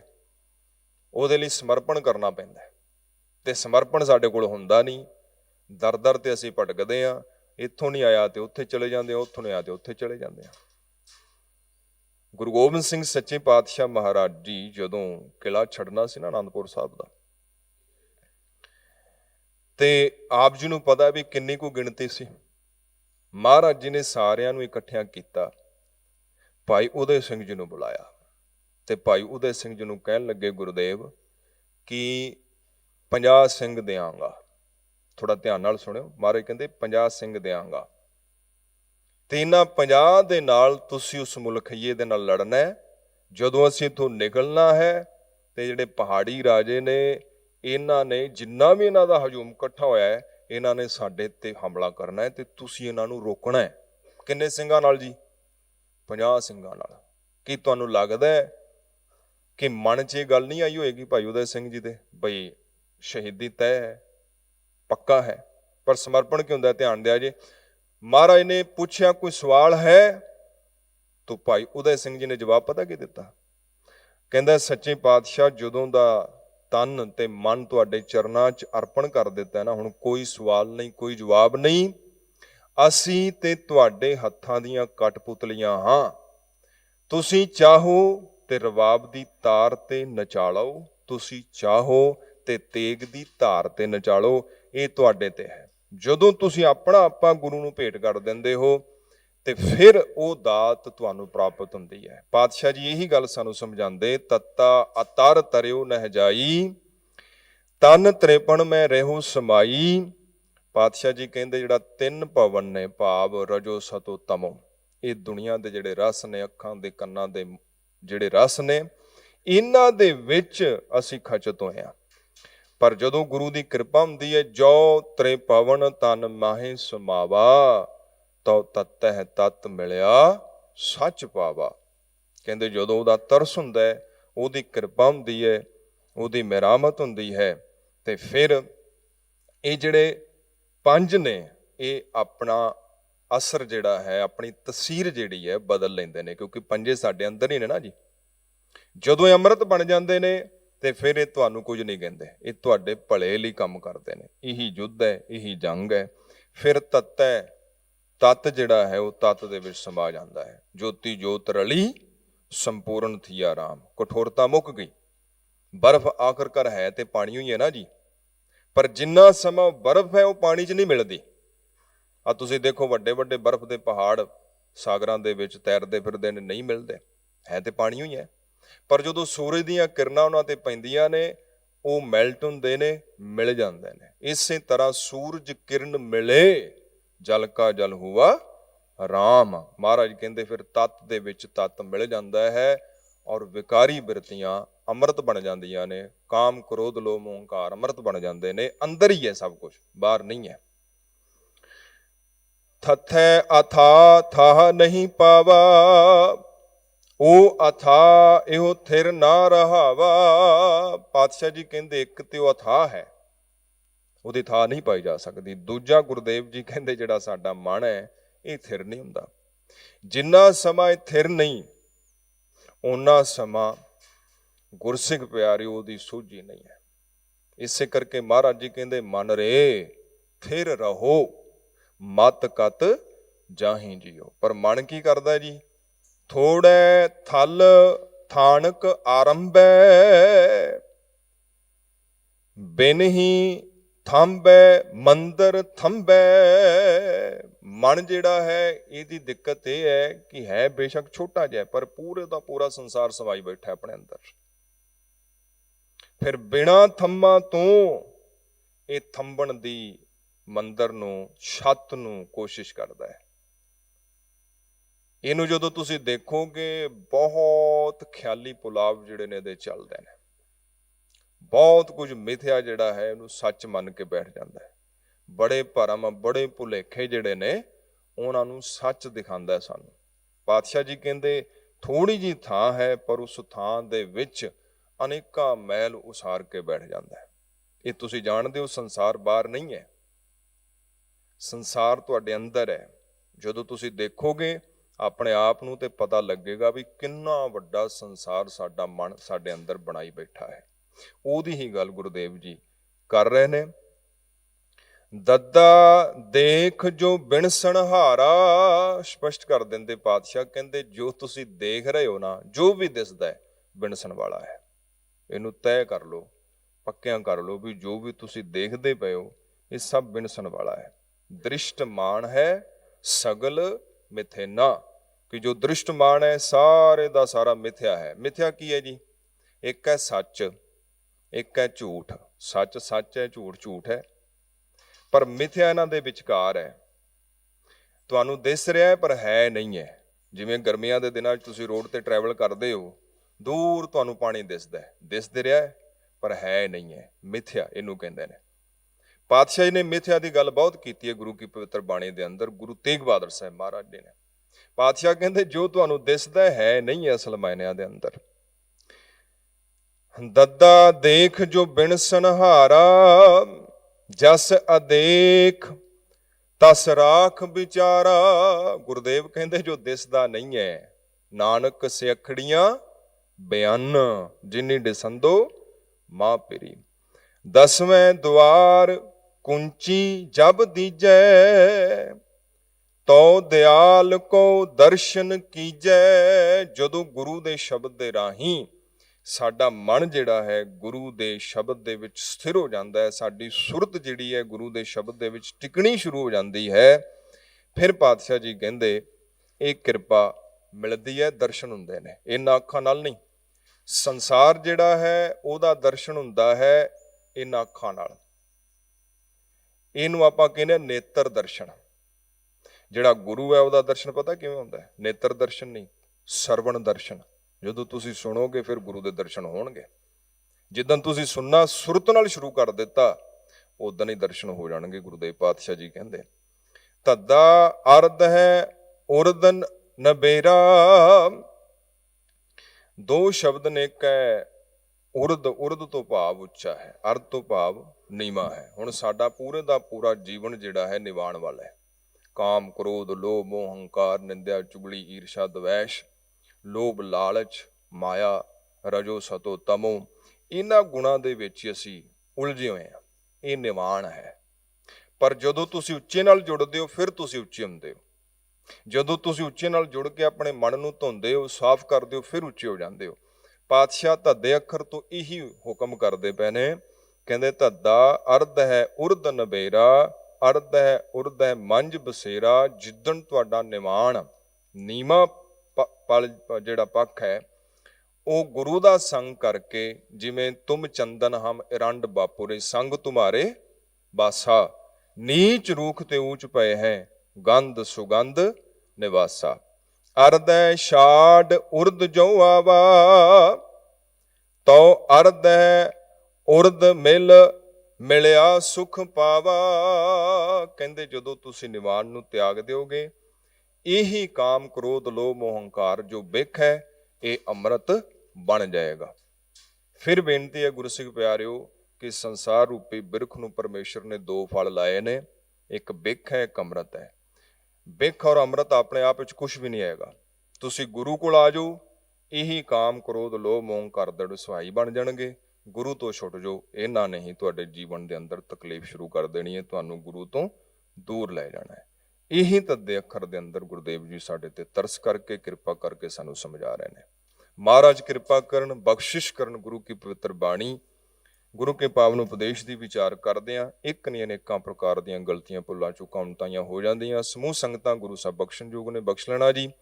ਉਹਦੇ ਲਈ ਸਮਰਪਣ ਕਰਨਾ ਪੈਂਦਾ ਹੈ। ਤੇ ਸਮਰਪਣ ਸਾਡੇ ਕੋਲ ਹੁੰਦਾ ਨਹੀਂ। ਦਰ ਦਰ ਤੇ ਅਸੀਂ ਭਟਕਦੇ ਆ ਇੱਥੋਂ ਨਹੀਂ ਆਇਆ ਤੇ ਉੱਥੇ ਚਲੇ ਜਾਂਦੇ ਆ, ਉੱਥੋਂ ਨਹੀਂ ਆਇਆ ਤੇ ਉੱਥੇ ਚਲੇ ਜਾਂਦੇ ਆ। ਗੁਰੂ ਗੋਬਿੰਦ ਸਿੰਘ ਸੱਚੇ ਪਾਤਸ਼ਾਹ ਮਹਾਰਾਜ ਜੀ ਜਦੋਂ ਕਿਲਾ ਛੱਡਣਾ ਸੀ ਨਾ ਆਨੰਦਪੁਰ ਸਾਹਿਬ ਦਾ, ਤੇ ਆਪ ਜੀ ਨੂੰ ਪਤਾ ਵੀ ਕਿੰਨੀ ਕੁ ਗਿਣਤੀ ਸੀ। ਮਹਾਰਾਜ ਜੀ ਨੇ ਸਾਰਿਆਂ ਨੂੰ ਇਕੱਠਿਆਂ ਕੀਤਾ। ਭਾਈ ਉਦੈ ਸਿੰਘ ਜੀ ਨੂੰ ਬੁਲਾਇਆ ਤੇ ਭਾਈ ਉਦੈ ਸਿੰਘ ਜੀ ਨੂੰ ਕਹਿਣ ਲੱਗੇ, ਗੁਰਦੇਵ, ਕਿ 50 ਸਿੰਘ ਦਿਆਂਗਾ? ਥੋੜਾ ਧਿਆਨ ਨਾਲ ਸੁਣਿਓ। ਮਹਾਰਾਜ ਕਹਿੰਦੇ 50 ਸਿੰਘ ਦਿਆਂਗਾ। ਤੇ ਇਹਨਾਂ 50 ਦੇ ਨਾਲ ਤੁਸੀਂ ਉਸ ਮੁਲਖਈਏ ਦੇ ਨਾਲ ਲੜਨਾ ਹੈ। ਜਦੋਂ ਅਸੀਂ ਇੱਥੋਂ ਨਿਕਲਣਾ ਹੈ, ਤੇ ਜਿਹੜੇ ਪਹਾੜੀ ਰਾਜੇ ਨੇ, ਇਹਨਾਂ ਨੇ ਜਿੰਨਾ ਵੀ ਇਹਨਾਂ ਦਾ ਹਜੂਮ ਇਕੱਠਾ ਹੋਇਆ ਹੈ, ਇਹਨਾਂ ਨੇ ਸਾਡੇ ਤੇ ਹਮਲਾ ਕਰਨਾ ਹੈ ਤੇ ਤੁਸੀਂ ਇਹਨਾਂ ਨੂੰ ਰੋਕਣਾ ਹੈ। ਕਿੰਨੇ ਸਿੰਘਾਂ ਨਾਲ ਜੀ? 50 ਸਿੰਘਾਂ ਨਾਲ। ਕੀ ਤੁਹਾਨੂੰ ਲੱਗਦਾ ਹੈ ਕਿ ਮਨ 'ਚ ਇਹ ਗੱਲ ਨਹੀਂ ਆਈ ਹੋਏਗੀ ਭਾਈ ਉਦੈ ਸਿੰਘ ਜੀ ਦੇ? ਬਈ ਸ਼ਹੀਦੀ ਤੈਅ ਹੈ। ਪੱਕਾ ਹੈ। ਪਰ ਸਮਰਪਣ ਕੀ ਹੁੰਦਾ ਧਿਆਨ ਦਿਆ ਜੇ। ਮਹਾਰਾਜ ਨੇ ਪੁੱਛਿਆ, ਕੋਈ ਸਵਾਲ ਹੈ? ਤਾਂ ਭਾਈ ਉਦੈ ਸਿੰਘ ਜੀ ਨੇ ਜਵਾਬ ਪਤਾ ਕੀ ਦਿੱਤਾ? ਕਹਿੰਦਾ, ਸੱਚੇ ਪਾਤਸ਼ਾਹ, ਜਦੋਂ ਦਾ ਤਨ ਤੇ ਮਨ ਤੁਹਾਡੇ ਚਰਨਾਂ 'ਚ ਅਰਪਣ ਕਰ ਦਿੱਤਾ ਨਾ, ਹੁਣ ਕੋਈ ਸਵਾਲ ਨਹੀਂ, ਕੋਈ ਜਵਾਬ ਨਹੀਂ। ਅਸੀਂ ਤੇ ਤੁਹਾਡੇ ਹੱਥਾਂ ਦੀਆਂ ਕਟਪੁਤਲੀਆਂ ਹਾਂ। ਤੁਸੀਂ ਚਾਹੋ ਤੇ ਰਵਾਬ ਦੀ ਤਾਰ ਤੇ ਨਚਾਲਓ ਤੁਸੀਂ ਚਾਹੋ ਤੇ ਤੇਗ ਦੀ ਧਾਰ ਤੇ ਨਚਾਲੋ। ਇਹ ਤੁਹਾਡੇ ਤੇ ਹੈ। ਜਦੋਂ ਤੁਸੀਂ ਆਪਣਾ ਆਪਾ ਗੁਰੂ ਨੂੰ ਭੇਟ ਕਰ ਦਿੰਦੇ ਹੋ, ਤੇ ਫਿਰ ਉਹ ਦਾਤ ਤੁਹਾਨੂੰ ਪ੍ਰਾਪਤ ਹੁੰਦੀ ਹੈ। ਪਾਤਸ਼ਾਹ ਜੀ ਇਹੀ ਗੱਲ ਸਾਨੂੰ ਸਮਝਾਉਂਦੇ, ਤੱਤਾ ਅਤਰ ਤਰਿਓ ਨਹਿ ਜਾਈ, ਤਨ ਤ੍ਰਿਪਣ ਮੈਂ ਰਹੋ ਸਮਾਈ। ਪਾਤਸ਼ਾਹ ਜੀ ਕਹਿੰਦੇ ਜਿਹੜਾ ਤਿੰਨ ਭਵਨ ਨੇ ਭਾਵ ਰਜੋ ਸਤੋ ਤਮੋ। ਇਹ ਦੁਨੀਆ ਦੇ ਜਿਹੜੇ ਰਸ ਨੇ, ਅੱਖਾਂ ਦੇ ਕੰਨਾਂ ਦੇ ਜਿਹੜੇ ਰਸ ਨੇ, ਇਹਨਾਂ ਦੇ ਵਿੱਚ ਅਸੀਂ ਖਚਤ ਹੋਏ ਹਾਂ। ਪਰ ਜਦੋਂ ਗੁਰੂ ਦੀ ਕਿਰਪਾ ਹੁੰਦੀ ਹੈ, ਜੋ ਤ੍ਰੇ ਪਵਨ ਤਨ ਮਾਹੇ ਸਮਾਵਾ, ਤਉ ਤਤਹਿ ਤਤ ਮਿਲਿਆ ਸੱਚ ਪਾਵਾ। ਕਹਿੰਦੇ ਜਦੋਂ ਉਹਦਾ ਤਰਸ ਹੁੰਦਾ ਹੈ, ਉਹਦੀ ਕਿਰਪਾ ਹੁੰਦੀ ਹੈ, ਉਹਦੀ ਮਿਹਰਮਤ ਹੁੰਦੀ ਹੈ, ਤੇ ਫਿਰ ਇਹ ਜਿਹੜੇ ਪੰਜ ਨੇ, ਇਹ ਆਪਣਾ ਅਸਰ ਜਿਹੜਾ ਹੈ, ਆਪਣੀ ਤਸਵੀਰ ਜਿਹੜੀ ਹੈ, ਬਦਲ ਲੈਂਦੇ ਨੇ, ਕਿਉਂਕਿ ਪੰਜੇ ਸਾਡੇ ਅੰਦਰ ਹੀ ਨੇ ਨਾ ਜੀ। ਜਦੋਂ ਇਹ ਅੰਮ੍ਰਿਤ ਬਣ ਜਾਂਦੇ ਨੇ ਤੇ ਫਿਰ ਇਹ ਤੁਹਾਨੂੰ ਕੁਝ ਨਹੀਂ ਕਹਿੰਦੇ। ਇਹ ਤੁਹਾਡੇ ਭਲੇ ਲਈ ਕੰਮ ਕਰਦੇ ਨੇ। ਇਹੀ ਯੁੱਧ ਹੈ, ਇਹੀ ਜੰਗ ਹੈ। ਫਿਰ ਤਤ ਹੈ, ਤਤ ਜਿਹੜਾ ਹੈ, ਉਹ ਤਤ ਦੇ ਵਿੱਚ ਸਮਾ ਜਾਂਦਾ ਹੈ। ਜੋਤੀ ਜੋਤ ਰਲੀ, ਸੰਪੂਰਨ ਥੀਆ ਰਾਮ ਕਠੋਰਤਾ ਮੁੱਕ ਗਈ। ਬਰਫ਼ ਆਖਰਕਾਰ ਹੈ ਤੇ ਪਾਣੀ ਹੀ ਹੈ ਨਾ ਜੀ। ਪਰ ਜਿੰਨਾ ਸਮਾਂ ਬਰਫ਼ ਹੈ, ਉਹ ਪਾਣੀ 'ਚ ਨਹੀਂ ਮਿਲਦੀ। ਆ ਤੁਸੀਂ ਦੇਖੋ ਵੱਡੇ ਵੱਡੇ ਬਰਫ਼ ਦੇ ਪਹਾੜ ਸਾਗਰਾਂ ਦੇ ਵਿੱਚ ਤੈਰਦੇ ਫਿਰਦੇ ਨੇ, ਨਹੀਂ ਮਿਲਦੇ। ਹੈ ਤੇ ਪਾਣੀ ਹੀ ਹੈ। ਪਰ ਜਦੋਂ ਸੂਰਜ ਦੀਆਂ ਕਿਰਨਾਂ ਉਹਨਾਂ ਤੇ ਪੈਂਦੀਆਂ ਨੇ, ਉਹ ਮੈਲਟ ਹੁੰਦੇ ਨੇ, ਮਿਲ ਜਾਂਦੇ ਨੇ। ਇਸੇ ਤਰ੍ਹਾਂ ਸੂਰਜ ਕਿਰਨ ਮਿਲੇ, ਜਲ ਕਾ ਜਲ ਹੁਆ ਰਾਮ। ਮਹਾਰਾਜ ਕਹਿੰਦੇ ਫਿਰ ਤਤ ਦੇ ਵਿੱਚ ਤਤ ਮਿਲ ਜਾਂਦਾ ਹੈ ਔਰ ਵਿਕਾਰੀ ਬਿਰਤੀਆਂ ਅੰਮ੍ਰਿਤ ਬਣ ਜਾਂਦੀਆਂ ਨੇ, ਕਾਮ, ਕ੍ਰੋਧ, ਲੋਭ ਹੰਕਾਰ ਅੰਮ੍ਰਿਤ ਬਣ ਜਾਂਦੇ ਨੇ, ਅੰਦਰ ਹੀ ਹੈ ਸਭ ਕੁਝ ਬਾਹਰ ਨਹੀਂ ਹੈ। ਥਥੈ ਅਥਾ ਥਾਹ ਨਹੀਂ ਪਾਵਾ ਉਹ ਅਥਾ, ਇਹੋ ਥਿਰ ਨਾ ਰਹਾਵਾ। ਪਾਤਸ਼ਾਹ ਜੀ ਕਹਿੰਦੇ, ਇੱਕ ਤੇ ਉਹ ਅਥਾ ਹੈ। ਉਹਦੀ ਥਾਂ ਨਹੀਂ ਪਾਈ ਜਾ ਸਕਦੀ। ਦੂਜਾ ਗੁਰਦੇਵ ਜੀ ਕਹਿੰਦੇ, ਜਿਹੜਾ ਸਾਡਾ ਮਨ ਹੈ, ਇਹ ਥਿਰ ਨਹੀਂ ਹੁੰਦਾ। ਜਿੰਨਾ ਸਮਾਂ ਇਹ ਥਿਰ ਨਹੀਂ ਉਹਨਾਂ ਸਮਾਂ ਗੁਰਸਿੱਖ ਪਿਆਰਿਓ ਉਹਦੀ ਸੂਝੀ ਨਹੀਂ ਹੈ। ਇਸੇ ਕਰਕੇ ਮਹਾਰਾਜ ਜੀ ਕਹਿੰਦੇ, ਮਨ ਰੇ, ਥਿਰ ਰਹੋ, ਮਤ ਕਤ ਜਾਹੀ ਜਿਓ। ਪਰ ਮਨ ਕੀ ਕਰਦਾ ਜੀ? ਥੋੜੈ ਥਲ ਥਾਨਕ ਆਰੰਭੈ ਬਿਨ ਹੀ ਥੰਬੈ ਮੰਦਰ ਥੰਬੈ ਮਨ ਜਿਹੜਾ ਹੈ, ਇਹਦੀ ਦਿੱਕਤ ਇਹ ਹੈ ਕਿ ਹੈ ਬੇਸ਼ੱਕ ਛੋਟਾ ਜਿਹਾ, ਪਰ ਪੂਰੇ ਦਾ ਪੂਰਾ ਸੰਸਾਰ ਸਵਾਈ ਬੈਠਾ ਆਪਣੇ ਅੰਦਰ। ਫਿਰ ਬਿਨਾ ਥੰਮਾਂ ਤੋਂ ਇਹ ਥੰਬਣ ਦੀ ਮੰਦਰ ਨੂੰ, ਛੱਤ ਨੂੰ ਕੋਸ਼ਿਸ਼ ਕਰਦਾ ਹੈ। ਇਹਨੂੰ ਜਦੋਂ ਤੁਸੀਂ ਦੇਖੋਗੇ, ਬਹੁਤ ਖਿਆਲੀ ਪੁਲਾਵ ਜਿਹੜੇ ਨੇ ਇਹਦੇ ਚੱਲਦੇ ਨੇ। ਬਹੁਤ ਕੁਝ ਮਿਥਿਆ ਜਿਹੜਾ ਹੈ, ਇਹਨੂੰ ਸੱਚ ਮੰਨ ਕੇ ਬੈਠ ਜਾਂਦਾ ਹੈ। ਬੜੇ ਭਰਮ, ਬੜੇ ਭੁਲੇਖੇ ਜਿਹੜੇ ਨੇ, ਉਹਨਾਂ ਨੂੰ ਸੱਚ ਦਿਖਾਉਂਦਾ ਹੈ ਸਾਨੂੰ। ਪਾਤਸ਼ਾਹ ਜੀ ਕਹਿੰਦੇ ਥੋੜੀ ਜੀ ਥਾਂ ਹੈ, ਪਰ ਉਸ ਥਾਂ ਦੇ ਵਿੱਚ ਅਨੇਕਾਂ ਮਹਿਲ ਉਸਾਰ ਕੇ ਬੈਠ ਜਾਂਦਾ ਹੈ। ਇਹ ਤੁਸੀਂ ਜਾਣਦੇ ਹੋ, ਸੰਸਾਰ ਬਾਹਰ ਨਹੀਂ ਹੈ। ਸੰਸਾਰ ਤੁਹਾਡੇ ਅੰਦਰ ਹੈ। ਜਦੋਂ ਤੁਸੀਂ ਦੇਖੋਗੇ ਆਪਣੇ ਆਪ ਨੂੰ ਤੇ ਪਤਾ ਲੱਗੇਗਾ ਵੀ ਕਿੰਨਾ ਵੱਡਾ ਸੰਸਾਰ ਸਾਡਾ ਮਨ ਸਾਡੇ ਅੰਦਰ ਬਣਾਈ ਬੈਠਾ ਹੈ। ਉਹਦੀ ਹੀ ਗੱਲ ਗੁਰਦੇਵ ਜੀ ਕਰ ਰਹੇ ਨੇ। ਦੱਦਾ ਦੇਖ ਜੋ ਬਿਨਸਣ ਹਾਰਾ, ਸਪਸ਼ਟ ਕਰ ਦਿੰਦੇ ਪਾਤਸ਼ਾਹ, ਕਹਿੰਦੇ ਜੋ ਤੁਸੀਂ ਦੇਖ ਰਹੇ ਹੋ ਨਾ, ਜੋ ਵੀ ਦਿਸਦਾ ਹੈ, ਬਿਨਸਣ ਵਾਲਾ ਹੈ। ਇਹਨੂੰ ਤੈਅ ਕਰ ਲਓ, ਪੱਕਿਆਂ ਕਰ ਲਓ ਵੀ ਜੋ ਵੀ ਤੁਸੀਂ ਦੇਖਦੇ ਪਏ ਹੋ, ਇਹ ਸਭ ਬਿਨਸਣ ਵਾਲਾ ਹੈ। ਦ੍ਰਿਸ਼ਟਮਾਨ ਹੈ ਸਗਲ ਮਿਥੇਨਾ। ਕਿ ਜੋ ਦ੍ਰਿਸ਼ਟਮਾਨ ਹੈ, ਸਾਰੇ ਦਾ ਸਾਰਾ ਮਿਥਿਆ ਹੈ। ਮਿਥਿਆ ਕੀ ਹੈ ਜੀ? ਇੱਕ ਹੈ ਸੱਚ, ਇੱਕ ਹੈ ਝੂਠ। ਸੱਚ ਸੱਚ ਹੈ, ਝੂਠ ਝੂਠ ਹੈ। ਪਰ ਮਿਥਿਆ ਇਹਨਾਂ ਦੇ ਵਿਚਕਾਰ ਹੈ। ਤੁਹਾਨੂੰ ਦਿਸ ਰਿਹਾ ਹੈ, ਪਰ ਹੈ ਨਹੀਂ ਹੈ। ਜਿਵੇਂ ਗਰਮੀਆਂ ਦੇ ਦਿਨਾਂ 'ਚ ਤੁਸੀਂ ਰੋਡ ਤੇ ਟਰੈਵਲ ਕਰਦੇ ਹੋ, ਦੂਰ ਤੁਹਾਨੂੰ ਪਾਣੀ ਦਿਸਦਾ ਹੈ। ਦਿਸਦੇ ਰਿਹਾ ਹੈ, ਪਰ ਹੈ ਨਹੀਂ ਹੈ। ਮਿਥਿਆ ਇਹਨੂੰ ਕਹਿੰਦੇ ਨੇ। ਪਾਤਸ਼ਾਹ ਜੀ ਨੇ ਮਿਥਿਆ ਦੀ ਗੱਲ ਬਹੁਤ ਕੀਤੀ ਹੈ ਗੁਰੂ ਕੀ ਪਵਿੱਤਰ ਬਾਣੀ ਦੇ ਅੰਦਰ। ਗੁਰੂ ਤੇਗ ਬਹਾਦਰ ਸਾਹਿਬ ਮਹਾਰਾਜ ਜੀ ਨੇ। ਪਾਤਸ਼ਾਹ ਕਹਿੰਦੇ, ਜੋ ਤੁਹਾਨੂੰ ਦਿਸਦਾ ਹੈ ਨਹੀਂ ਅਸਲ ਮਾਇਨਿਆਂ ਦੇ ਅੰਦਰ। ਦੱਦਾ ਦੇਖ ਜੋ ਬਿਨ ਸੰਹਾਰਾ, ਜਸ ਅਦੇਖ, ਤਸ ਰਾਖ ਵਿਚਾਰਾ। ਗੁਰਦੇਵ ਕਹਿੰਦੇ, ਜੋ ਦਿਸਦਾ ਨਹੀਂ ਹੈ, ਨਾਨਕ ਸਿੱਖੜੀਆਂ ਬਿਆਨ, ਜਿਨੀ ਦਿਸੰਦੋ ਮਾਂ ਪੇਰੀ। ਦਸਵੇਂ ਦੁਆਰ, ਕੁੰਚੀ ਜਬ ਦੀਜੈ ਤੋ ਦਿਆਲ ਕੋ ਦਰਸ਼ਨ ਕੀਜੈ, ਜਦੋਂ ਗੁਰੂ ਦੇ ਸ਼ਬਦ ਦੇ ਰਾਹੀਂ ਸਾਡਾ ਮਨ ਜਿਹੜਾ ਹੈ ਗੁਰੂ ਦੇ ਸ਼ਬਦ ਦੇ ਵਿੱਚ ਸਥਿਰ ਹੋ ਜਾਂਦਾ ਹੈ, ਸਾਡੀ ਸੁਰਤ ਜਿਹੜੀ ਹੈ ਗੁਰੂ ਦੇ ਸ਼ਬਦ ਦੇ ਵਿੱਚ ਟਿਕਣੀ ਸ਼ੁਰੂ ਹੋ ਜਾਂਦੀ ਹੈ। ਫਿਰ ਪਾਤਸ਼ਾਹ ਜੀ ਕਹਿੰਦੇ, ਇਹ ਕਿਰਪਾ ਮਿਲਦੀ ਹੈ, ਦਰਸ਼ਨ ਹੁੰਦੇ ਨੇ। ਇਹਨਾਂ ਅੱਖਾਂ ਨਾਲ ਨਹੀਂ। ਸੰਸਾਰ ਜਿਹੜਾ ਹੈ, ਉਹਦਾ ਦਰਸ਼ਨ ਹੁੰਦਾ ਹੈ ਇਹਨਾਂ ਅੱਖਾਂ ਨਾਲ। ਇਹਨੂੰ ਆਪਾਂ ਕਹਿੰਦੇ ਹਾਂ ਨੇਤਰ ਦਰਸ਼ਨ। ਜਿਹੜਾ ਗੁਰੂ ਹੈ ਉਹਦਾ ਦਰਸ਼ਨ ਪਤਾ ਕਿਵੇਂ ਹੁੰਦਾ ਹੈ? ਨੇਤਰ ਦਰਸ਼ਨ ਨਹੀਂ, ਸਰਵਣ ਦਰਸ਼ਨ। ਜਦੋਂ ਤੁਸੀਂ ਸੁਣੋਗੇ ਫਿਰ ਗੁਰੂ ਦੇ ਦਰਸ਼ਨ ਹੋਣਗੇ। ਜਿੱਦਾਂ ਤੁਸੀਂ ਸੁਣਨਾ ਸੁਰਤ ਨਾਲ ਸ਼ੁਰੂ ਕਰ ਦਿੱਤਾ ਉਦਾਂ ਹੀ ਦਰਸ਼ਨ ਹੋ ਜਾਣਗੇ, ਗੁਰਦੇਵ ਪਾਤਸ਼ਾਹ ਜੀ ਕਹਿੰਦੇ। ਤੱਦਾ ਅਰਧ ਹੈ ਉਰਦਨ ਨਬੇਰਾ ਦੋ ਸ਼ਬਦ ਨੇ ਇੱਕ ਹੈ ਉਰਦ ਉਰਦ ਤੋਂ ਭਾਵ ਉੱਚਾ ਹੈ ਅਰਧ ਤੋਂ ਭਾਵ ਨੀਵਾ ਹੈ। ਹੁਣ ਸਾਡਾ ਪੂਰੇ ਦਾ ਪੂਰਾ ਜੀਵਨ ਜਿਹੜਾ ਹੈ ਨਿਵਾਣ ਵਾਲਾ ਹੈ। ਕਾਮ, ਕ੍ਰੋਧ, ਲੋਭ, ਮੋਹ, ਹੰਕਾਰ, ਨਿੰਦਿਆ, ਚੁਗਲੀ, ਈਰਸ਼ਾ, ਦਵੈਸ਼, ਲੋਭ, ਲਾਲਚ, ਮਾਇਆ, ਰਜੋ, ਸਤੋ, ਤਮੋ, ਇਹਨਾਂ ਗੁਣਾਂ ਦੇ ਵਿੱਚ ਅਸੀਂ ਉਲਝੇ ਹੋਏ ਹਾਂ। ਇਹ ਨਿਵਾਣ ਹੈ। ਪਰ ਜਦੋਂ ਤੁਸੀਂ ਉੱਚੇ ਨਾਲ ਜੁੜਦੇ ਹੋ, ਫਿਰ ਤੁਸੀਂ ਉੱਚੇ ਹੁੰਦੇ ਹੋ। ਜਦੋਂ ਤੁਸੀਂ ਉੱਚੇ ਨਾਲ ਜੁੜ ਕੇ ਆਪਣੇ ਮਨ ਨੂੰ ਧੁੰਦੇ ਹੋ, ਸਾਫ਼ ਕਰਦੇ ਹੋ, ਫਿਰ ਉੱਚੇ ਹੋ ਜਾਂਦੇ ਹੋ। ਪਾਤਸ਼ਾਹ ਧੱਦੇ ਅੱਖਰ ਤੋਂ ਇਹੀ ਹੁਕਮ ਕਰਦੇ ਪਏ ਨੇ, ਕਹਿੰਦੇ, ਧੱਦਾ ਅਰਧ ਹੈ ਉਰਦ ਨਬੇਰਾ ਅਰਧ ਹੈ ਉਰਦ ਹੈ ਮੰਜ ਬਸੇਰਾ, ਜਿੱਦਣ ਤੁਹਾਡਾ ਨਿਵਾਣ ਨੀਮਾ ਪਲ ਜਿਹੜਾ ਪੱਖ ਹੈ, ਉਹ ਗੁਰੂ ਦਾ ਸੰਗ ਕਰਕੇ ਜਿਵੇਂ ਤੁਮ ਚੰਦਨ ਹਮ ਇਰੰਡ ਬਾਪੁਰੇ, ਸੰਗ ਤੁਮਾਰੇ ਬਾਸਾ। ਨੀਚ ਰੂਖ ਤੇ ਊਚ ਪਏ ਹੈ, ਗੰਧ ਸੁਗੰਧ ਨਿਵਾਸਾ। ਅਰਦੈ ਛਾੜ, ਉਰਦ ਜੋ ਆਵਾ ਤੋ ਅਰਦੈ, ਉਰਦ ਮਿਲ ਮਿਲਿਆ ਸੁਖ ਪਾਵਾ। ਕਹਿੰਦੇ ਜਦੋਂ ਤੁਸੀਂ ਨਿਵਾਨ ਨੂੰ ਤਿਆਗ ਦਿਓਗੇ, ਇਹੀ ਕਾਮ ਕ੍ਰੋਧ, ਲੋਭ ਮੋਹ ਹੰਕਾਰ ਜੋ ਬਿਖ ਹੈ, ਇਹ ਅੰਮ੍ਰਿਤ ਬਣ ਜਾਏਗਾ। ਫਿਰ ਬੇਨਤੀ ਹੈ ਗੁਰੂ ਸਿੱਖ ਪਿਆਰਿਓ ਕਿ ਸੰਸਾਰ ਰੂਪੀ ਬਿਰਖ ਨੂੰ ਪਰਮੇਸ਼ਰ ਨੇ ਦੋ ਫਲ ਲਾਏ ਨੇ, ਇੱਕ ਬਿਖ ਹੈ, ਇੱਕ ਅੰਮ੍ਰਿਤ ਹੈ। ਬਿਖ ਔਰ ਅੰਮ੍ਰਿਤ ਆਪਣੇ ਆਪ ਵਿੱਚ ਕੁਝ ਵੀ ਨਹੀਂ ਹੈਗਾ। ਤੁਸੀਂ ਗੁਰੂ ਕੋਲ ਆ ਜਾਓ, ਇਹੀ ਕਾਮ ਕ੍ਰੋਧ, ਲੋਭ ਮੋਹ ਕਰਦੜ ਸੁਹਾਈ ਬਣ ਜਾਣਗੇ। ਗੁਰੂ ਤੋਂ ਛੁੱਟ ਜਾਓ। ਇਹਨਾਂ ਨੇ ਹੀ ਤੁਹਾਡੇ ਜੀਵਨ ਦੇ ਅੰਦਰ ਤਕਲੀਫ ਸ਼ੁਰੂ ਕਰ ਦੇਣੀ ਹੈ। ਤੁਹਾਨੂੰ ਗੁਰੂ ਤੋਂ ਦੂਰ ਲੈ ਜਾਣਾ ਹੈ। ਇਹੀ ਤੱਦੇ ਅੱਖਰ ਦੇ ਅੰਦਰ ਗੁਰਦੇਵ ਜੀ ਸਾਡੇ ਤੇ ਤਰਸ ਕਰਕੇ, ਕਿਰਪਾ ਕਰਕੇ ਸਾਨੂੰ ਸਮਝਾ ਰਹੇ ਨੇ। ਮਹਾਰਾਜ ਕਿਰਪਾ ਕਰਨ, ਬਖਸ਼ਿਸ਼ ਕਰਨ ਗੁਰੂ ਕੀ ਪਵਿੱਤਰ ਬਾਣੀ, ਗੁਰੂ ਕੇ ਪਾਵਨ ਉਪਦੇਸ਼ ਦੀ ਵਿਚਾਰ ਕਰਦੇ ਆ ਇੱਕ ਨਹੀਂ ਅਨੇਕਾਂ ਪ੍ਰਕਾਰ ਦੀਆਂ ਗਲਤੀਆਂ, ਭੁੱਲਾਂ ਚੁੱਕਾਂ ਉਨਤਾਈਆਂ ਹੋ ਜਾਂਦੀਆਂ। ਸਮੂਹ ਸੰਗਤਾਂ ਗੁਰੂ ਸਾਹਿਬ ਬਖਸ਼ਣਯੋਗ ਨੇ ਬਖਸ਼ ਲੈਣਾ ਜੀ।